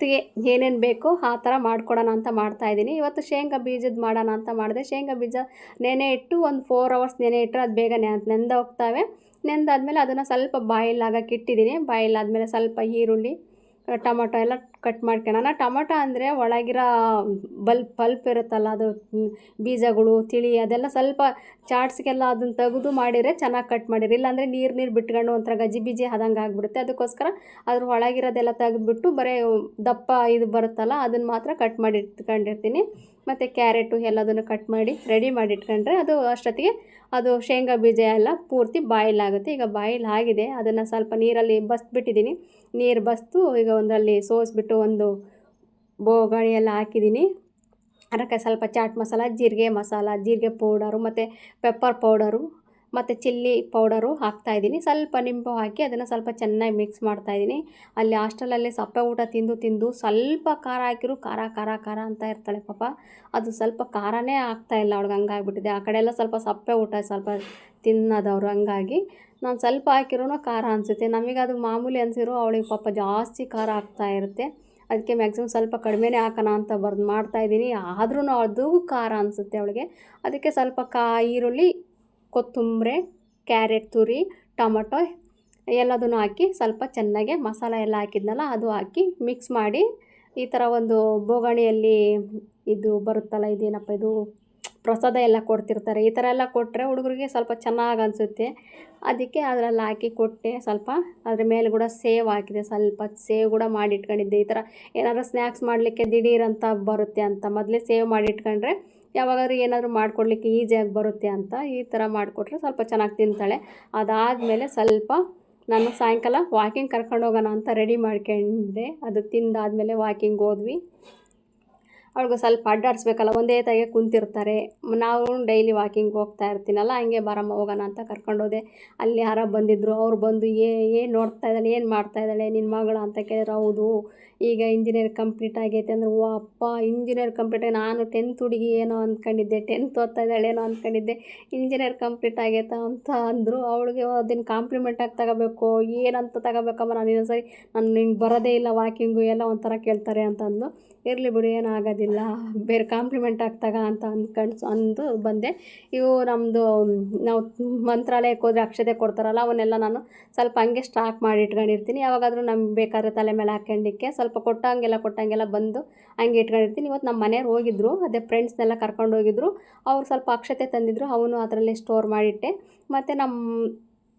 ಹೆಲ್ತ್ಗೆ ಏನೇನು ಬೇಕೋ ಆ ಥರ ಮಾಡ್ಕೊಡೋಣ ಅಂತ ಮಾಡ್ತಾಯಿದ್ದೀನಿ ಇವತ್ತು ಶೇಂಗಾ ಬೀಜದ ಮಾಡೋಣ ಅಂತ ಮಾಡಿದೆ. ಶೇಂಗಾ ಬೀಜ ನೆನೆ ಇಟ್ಟು ಒಂದು ಫೋರ್ ಅವರ್ಸ್ ನೆನೆ ಇಟ್ಟರೆ ಅದು ಬೇಗ ನೆಂದು ಹೋಗ್ತವೆ. ನೆಂದಾದಮೇಲೆ ಅದನ್ನು ಸ್ವಲ್ಪ ಬಾಯ್ಲ್ ಆಗಕ್ಕೆ ಇಟ್ಟಿದ್ದೀನಿ. ಬಾಯ್ಲ್ ಆದಮೇಲೆ ಸ್ವಲ್ಪ ಈರುಳ್ಳಿ, ಟೊಮೊಟೊ ಎಲ್ಲ ಕಟ್ ಮಾಡ್ಕೊಳ್ಳೋಣ ಟೊಮೊಟೊ ಅಂದರೆ ಒಳಗಿರೋ ಬಲ್ಪ್, ಪಲ್ಪ್ ಇರುತ್ತಲ್ಲ, ಅದು ಬೀಜಗಳು, ತಿಳಿ ಅದೆಲ್ಲ ಸ್ವಲ್ಪ ಚಾಟ್ಸ್ಗೆಲ್ಲ ಅದನ್ನು ತೆಗೆದು ಮಾಡಿದರೆ ಚೆನ್ನಾಗಿ ಕಟ್ ಮಾಡಿರಿ. ಇಲ್ಲಾಂದರೆ ನೀರು ನೀರು ಬಿಟ್ಕೊಂಡು ಒಂಥರ ಗಜ್ಜಿ ಬೀಜಿ ಆದಂಗೆ ಆಗಿಬಿಡುತ್ತೆ. ಅದಕ್ಕೋಸ್ಕರ ಅದ್ರ ಒಳಗಿರೋದೆಲ್ಲ ತೆಗೆದುಬಿಟ್ಟು ಬರೀ ದಪ್ಪ ಇದು ಬರುತ್ತಲ್ಲ, ಅದನ್ನು ಮಾತ್ರ ಕಟ್ ಮಾಡಿ ಇಟ್ಕೊಂಡಿರ್ತೀನಿ ಮತ್ತು ಕ್ಯಾರೆಟು ಎಲ್ಲದನ್ನು ಕಟ್ ಮಾಡಿ, ರೆಡಿ ಮಾಡಿ ಇಟ್ಕೊಂಡ್ರೆ ಅದು ಅಷ್ಟೊತ್ತಿಗೆ ಅದು ಶೇಂಗಾ ಬೀಜ ಎಲ್ಲ ಪೂರ್ತಿ ಬಾಯಿಲ್ ಆಗುತ್ತೆ ಈಗ ಬಾಯಿಲ್ ಆಗಿದೆ ಅದನ್ನು ಸ್ವಲ್ಪ ನೀರಲ್ಲಿ ಬಸ್ಬಿಟ್ಟಿದ್ದೀನಿ. ನೀರು ಬಸ್ದು ಈಗ ಒಂದರಲ್ಲಿ ಸೋಸಿಬಿಟ್ಟು ಒಂದು ಬೋಗಣಿ ಎಲ್ಲ ಹಾಕಿದ್ದೀನಿ. ಅದಕ್ಕೆ ಸ್ವಲ್ಪ ಚಾಟ್ ಮಸಾಲ, ಜೀರಿಗೆ ಮಸಾಲ, ಜೀರಿಗೆ ಪೌಡರು ಮತ್ತು ಪೆಪ್ಪರ್ ಪೌಡರು ಮತ್ತು ಚಿಲ್ಲಿ ಪೌಡರು ಹಾಕ್ತಾಯಿದ್ದೀನಿ ಸ್ವಲ್ಪ ನಿಂಬು ಹಾಕಿ ಅದನ್ನು ಸ್ವಲ್ಪ ಚೆನ್ನಾಗಿ ಮಿಕ್ಸ್ ಮಾಡ್ತಾಯಿದ್ದೀನಿ ಅಲ್ಲಿ ಹಾಸ್ಟೆಲಲ್ಲಿ ಸಪ್ಪೆ ಊಟ ತಿಂದು ತಿಂದು ಸ್ವಲ್ಪ ಖಾರ ಹಾಕಿರು ಖಾರ ಖಾರ ಖಾರ ಅಂತ ಇರ್ತಾಳೆ ಪಾಪ. ಅದು ಸ್ವಲ್ಪ ಖಾರನೇ ಆಗ್ತಾಯಿಲ್ಲ ಅವ್ಳಿಗೆ ಹಂಗಾಗ್ಬಿಟ್ಟಿದೆ. ಆ ಕಡೆ ಎಲ್ಲ ಸ್ವಲ್ಪ ಸಪ್ಪೆ ಊಟ ಸ್ವಲ್ಪ ತಿನ್ನೋದವ್ರು ಹಂಗಾಗಿ ನಾನು ಸ್ವಲ್ಪ ಹಾಕಿರೂ ಖಾರ ಅನಿಸುತ್ತೆ. ನಮಗೆ ಅದು ಮಾಮೂಲಿ ಅನಿಸಿರೋ ಅವಳಿಗೆ ಪಾಪ ಜಾಸ್ತಿ ಖಾರ ಆಗ್ತಾ ಇರುತ್ತೆ. ಅದಕ್ಕೆ ಮ್ಯಾಕ್ಸಿಮಮ್ ಸ್ವಲ್ಪ ಕಡಿಮೆನೇ ಹಾಕೋಣ ಅಂತ ಬರ್ದು ಮಾಡ್ತಾಯಿದ್ದೀನಿ ಆದ್ರೂ ಅದು ಖಾರ ಅನಿಸುತ್ತೆ ಅವಳಿಗೆ. ಅದಕ್ಕೆ ಸ್ವಲ್ಪ ಕಾ ಈರುಳ್ಳಿ ಕೊತ್ತಂಬರಿ, ಕ್ಯಾರೆಟ್ ತುರಿ, ಟೊಮೊಟೊ ಎಲ್ಲದನ್ನು ಹಾಕಿ ಸ್ವಲ್ಪ ಚೆನ್ನಾಗೆ ಮಸಾಲ ಎಲ್ಲ ಹಾಕಿದ್ನಲ್ಲ ಅದು ಹಾಕಿ ಮಿಕ್ಸ್ ಮಾಡಿ ಈ ಥರ ಒಂದು ಬೋಗಣಿಯಲ್ಲಿ ಇದು ಬರುತ್ತಲ್ಲ ಇದೇನಪ್ಪ ಇದು ಪ್ರಸಾದ ಎಲ್ಲ ಕೊಡ್ತಿರ್ತಾರೆ. ಈ ಥರ ಎಲ್ಲ ಕೊಟ್ಟರೆ ಹುಡುಗರಿಗೆ ಸ್ವಲ್ಪ ಚೆನ್ನಾಗಿ ಅನಿಸುತ್ತೆ. ಅದಕ್ಕೆ ಅದರಲ್ಲಿ ಹಾಕಿ ಕೊಟ್ಟೆ ಸ್ವಲ್ಪ. ಅದ್ರ ಮೇಲೆ ಕೂಡ ಸೇವ್ ಹಾಕಿದೆ. ಸ್ವಲ್ಪ ಸೇವ್ ಕೂಡ ಮಾಡಿಟ್ಕೊಂಡಿದ್ದೆ. ಈ ಥರ ಏನಾದರೂ ಸ್ನ್ಯಾಕ್ಸ್ ಮಾಡಲಿಕ್ಕೆ ದಿಢೀರಂತ ಬರುತ್ತೆ ಅಂತ ಮೊದಲೇ ಸೇವ್ ಮಾಡಿ ಇಟ್ಕೊಂಡ್ರೆ ಯಾವಾಗಾದ್ರೂ ಏನಾದರೂ ಮಾಡ್ಕೊಡ್ಲಿಕ್ಕೆ ಈಸಿಯಾಗಿ ಬರುತ್ತೆ ಅಂತ ಈ ಥರ ಮಾಡಿಕೊಟ್ರೆ ಸ್ವಲ್ಪ ಚೆನ್ನಾಗಿ ತಿಂತಾಳೆ. ಅದಾದಮೇಲೆ ಸ್ವಲ್ಪ ನಾನು ಸಾಯಂಕಾಲ ವಾಕಿಂಗ್ ಕರ್ಕೊಂಡು ಹೋಗೋಣ ಅಂತ ರೆಡಿ ಮಾಡ್ಕೊಂಡೆ. ಅದು ತಿಂದಾದಮೇಲೆ ವಾಕಿಂಗ್ ಹೋದ್ವಿ. ಅವ್ಳಿಗೆ ಸ್ವಲ್ಪ ಅಡ್ಡಾಡಿಸ್ಬೇಕಲ್ಲ, ಒಂದೇ ತಾಗೆ ಕುಂತಿರ್ತಾರೆ. ನಾವು ಡೈಲಿ ವಾಕಿಂಗ್ ಹೋಗ್ತಾ ಇರ್ತೀನಲ್ಲ, ಹಂಗೆ ಬಾರಮ್ಮ ಹೋಗೋಣ ಅಂತ ಕರ್ಕೊಂಡೋದೆ ಅಲ್ಲಿ ಯಾರ ಬಂದಿದ್ದರು ಅವ್ರು ಬಂದು ಏ, ಏನು ನೋಡ್ತಾ ಇದ್ದಾಳೆ, ಏನು ಮಾಡ್ತಾ ಇದ್ದಾಳೆ ನಿನ್ನ ಮಗಳು ಅಂತ ಕೇಳಿದ್ರೆ, ಹೌದು. ಈಗ ಇಂಜಿನಿಯರ್ ಕಂಪ್ಲೀಟ್ ಆಗೈತೆ ಅಂದ್ರೆ, ಓ ಅಪ್ಪ ಇಂಜಿನಿಯರ್ ಕಂಪ್ಲೀಟ್ ಆಗಿ ನಾನು ಟೆಂತ್ ಹುಡುಗಿ ಏನೋ ಅಂದ್ಕೊಂಡಿದ್ದೆ ಟೆಂತ್ ಓದ್ತಾ ಇದ್ದಾಳೆ ಏನೋ ಅಂದ್ಕೊಂಡಿದ್ದೆ ಇಂಜಿನಿಯರ್ ಕಂಪ್ಲೀಟ್ ಆಗೈತ ಅಂತ ಅಂದರು. ಅವಳಿಗೆ ಅದನ್ನು ಕಾಂಪ್ಲಿಮೆಂಟಾಗಿ ತಗೋಬೇಕು, ಏನಂತ ತಗೋಬೇಕಮ್ಮ, ನಾನು ಇನ್ನೊಂದು ಸರಿ ನಾನು ನಿಂಗೆ ಬರೋದೇ ಇಲ್ಲ, ವಾಕಿಂಗು ಎಲ್ಲ ಒಂಥರ ಕೇಳ್ತಾರೆ ಅಂತ ಅಂದು ಇರಲಿ ಬಿಡು, ಏನಾಗೋದಿಲ್ಲ. ಬೇರೆ ಕಾಂಪ್ಲಿಮೆಂಟ್ ಆಗ್ತಾಗ ಅಂತ ಅಂದ್ಕೊಂಡು ಅಂದು ಬಂದೆ. ಇವು ನಮ್ಮದು ನಾವು ಮಂತ್ರಾಲಯಕ್ಕೆ ಹೋದ್ರೆ ಅಕ್ಷತೆ ಕೊಡ್ತಾರಲ್ಲ, ಅವನ್ನೆಲ್ಲ ನಾನು ಸ್ವಲ್ಪ ಹಂಗೆ ಸ್ಟಾಕ್ ಮಾಡಿ ಇಟ್ಕೊಂಡಿರ್ತೀನಿ. ಯಾವಾಗಾದರೂ ನಮ್ಗೆ ಬೇಕಾದ್ರೆ ತಲೆ ಮೇಲೆ ಹಾಕ್ಕೊಂಡಿಕ್ಕೆ, ಸ್ವಲ್ಪ ಕೊಟ್ಟಂಗೆಲ್ಲ ಕೊಟ್ಟಂಗೆಲ್ಲ ಬಂದು ಹಂಗೆ ಇಟ್ಕೊಂಡಿರ್ತೀನಿ. ಇವತ್ತು ನಮ್ಮ ಮನೆಯವ್ರು ಹೋಗಿದ್ರು, ಅದೇ ಫ್ರೆಂಡ್ಸ್ನೆಲ್ಲ ಕರ್ಕೊಂಡು ಹೋಗಿದ್ರು ಅವ್ರು ಸ್ವಲ್ಪ ಅಕ್ಷತೆ ತಂದಿದ್ರು, ಅವನು ಅದರಲ್ಲೇ ಸ್ಟೋರ್ ಮಾಡಿಟ್ಟೆ. ಮತ್ತು ನಮ್ಮ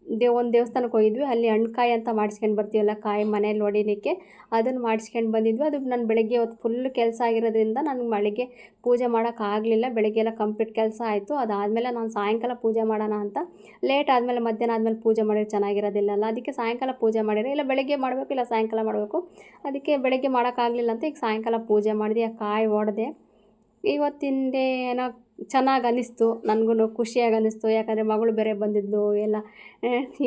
ದೇವ್, ಒಂದು ದೇವಸ್ಥಾನಕ್ಕೆ ಹೋಗಿದ್ವಿ. ಅಲ್ಲಿ ಹಣ್ಕಾಯಿ ಅಂತ ಮಾಡಿಸ್ಕೊಂಡು ಬರ್ತೀವಲ್ಲ, ಕಾಯಿ ಮನೇಲಿ ಹೊಡಿಲಿಕ್ಕೆ ಅದನ್ನು ಮಾಡಿಸ್ಕೊಂಡು ಬಂದಿದ್ವಿ. ಅದು ನಾನು ಬೆಳಗ್ಗೆ ಹೊತ್ತು ಫುಲ್ ಕೆಲಸ ಆಗಿರೋದ್ರಿಂದ ನಾನು ಬೆಳಗ್ಗೆ ಪೂಜೆ ಮಾಡೋಕ್ಕಾಗಲಿಲ್ಲ ಬೆಳಗ್ಗೆ ಎಲ್ಲ ಕಂಪ್ಲೀಟ್ ಕೆಲಸ ಆಯಿತು. ಅದಾದಮೇಲೆ ನಾನು ಸಾಯಂಕಾಲ ಪೂಜೆ ಮಾಡೋಣ ಅಂತ. ಲೇಟ್ ಆದಮೇಲೆ ಮಧ್ಯಾಹ್ನ ಆದಮೇಲೆ ಪೂಜೆ ಮಾಡಿದ್ರೆ ಚೆನ್ನಾಗಿರೋದಿಲ್ಲಲ್ಲ. ಅದಕ್ಕೆ ಸಾಯಂಕಾಲ ಪೂಜೆ ಮಾಡಿದ್ರೆ, ಇಲ್ಲ ಬೆಳಗ್ಗೆ ಮಾಡಬೇಕು, ಇಲ್ಲ ಸಾಯಂಕಾಲ ಮಾಡಬೇಕು. ಅದಕ್ಕೆ ಬೆಳಗ್ಗೆ ಮಾಡೋಕ್ಕಾಗಲಿಲ್ಲ ಅಂತ ಈಗ ಸಾಯಂಕಾಲ ಪೂಜೆ ಮಾಡಿದೆ. ಆ ಕಾಯಿ ಒಡೆದೆ ಇವತ್ತಿಂದ ಏನೋ ಚೆನ್ನಾಗಿ ಅನ್ನಿಸ್ತು ನನಗೂ ಖುಷಿಯಾಗಿ ಅನ್ನಿಸ್ತು ಯಾಕಂದರೆ ಮಗಳು ಬೇರೆ ಬಂದಿದ್ಲು, ಎಲ್ಲ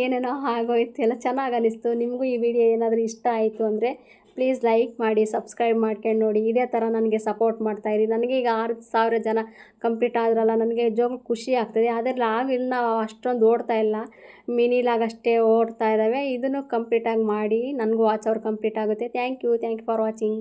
ಏನೇನೋ ಆಗೋಯ್ತು ಎಲ್ಲ ಚೆನ್ನಾಗಿ ಅನ್ನಿಸ್ತು ನಿಮಗೂ ಈ ವಿಡಿಯೋ ಏನಾದರೂ ಇಷ್ಟ ಆಯಿತು ಅಂದರೆ ಪ್ಲೀಸ್ ಲೈಕ್ ಮಾಡಿ, ಸಬ್ಸ್ಕ್ರೈಬ್ ಮಾಡ್ಕೊಂಡು ನೋಡಿ. ಇದೇ ಥರ ನನಗೆ ಸಪೋರ್ಟ್ ಮಾಡ್ತಾಯಿರಿ ನನಗೆ ಈಗ ಆರು ಸಾವಿರ ಜನ ಕಂಪ್ಲೀಟ್ ಆದ್ರಲ್ಲ, ನನಗೆ ಜೋಗ ಖುಷಿ ಆಗ್ತದೆ. ಆದರೆ ಲಾಗ್ ಇನ್ನು ಅಷ್ಟೊಂದು ಓಡ್ತಾ ಇಲ್ಲ. ಮಿನಿ ಲಾಗ್ ಅಷ್ಟೇ ಓಡ್ತಾ ಇದ್ದಾವೆ. ಇದನ್ನು ಕಂಪ್ಲೀಟಾಗಿ ಮಾಡಿ, ನನಗೂ ವಾಚ್ ಅವ್ರು ಕಂಪ್ಲೀಟ್ ಆಗುತ್ತೆ. Thank you. Thank you for watching.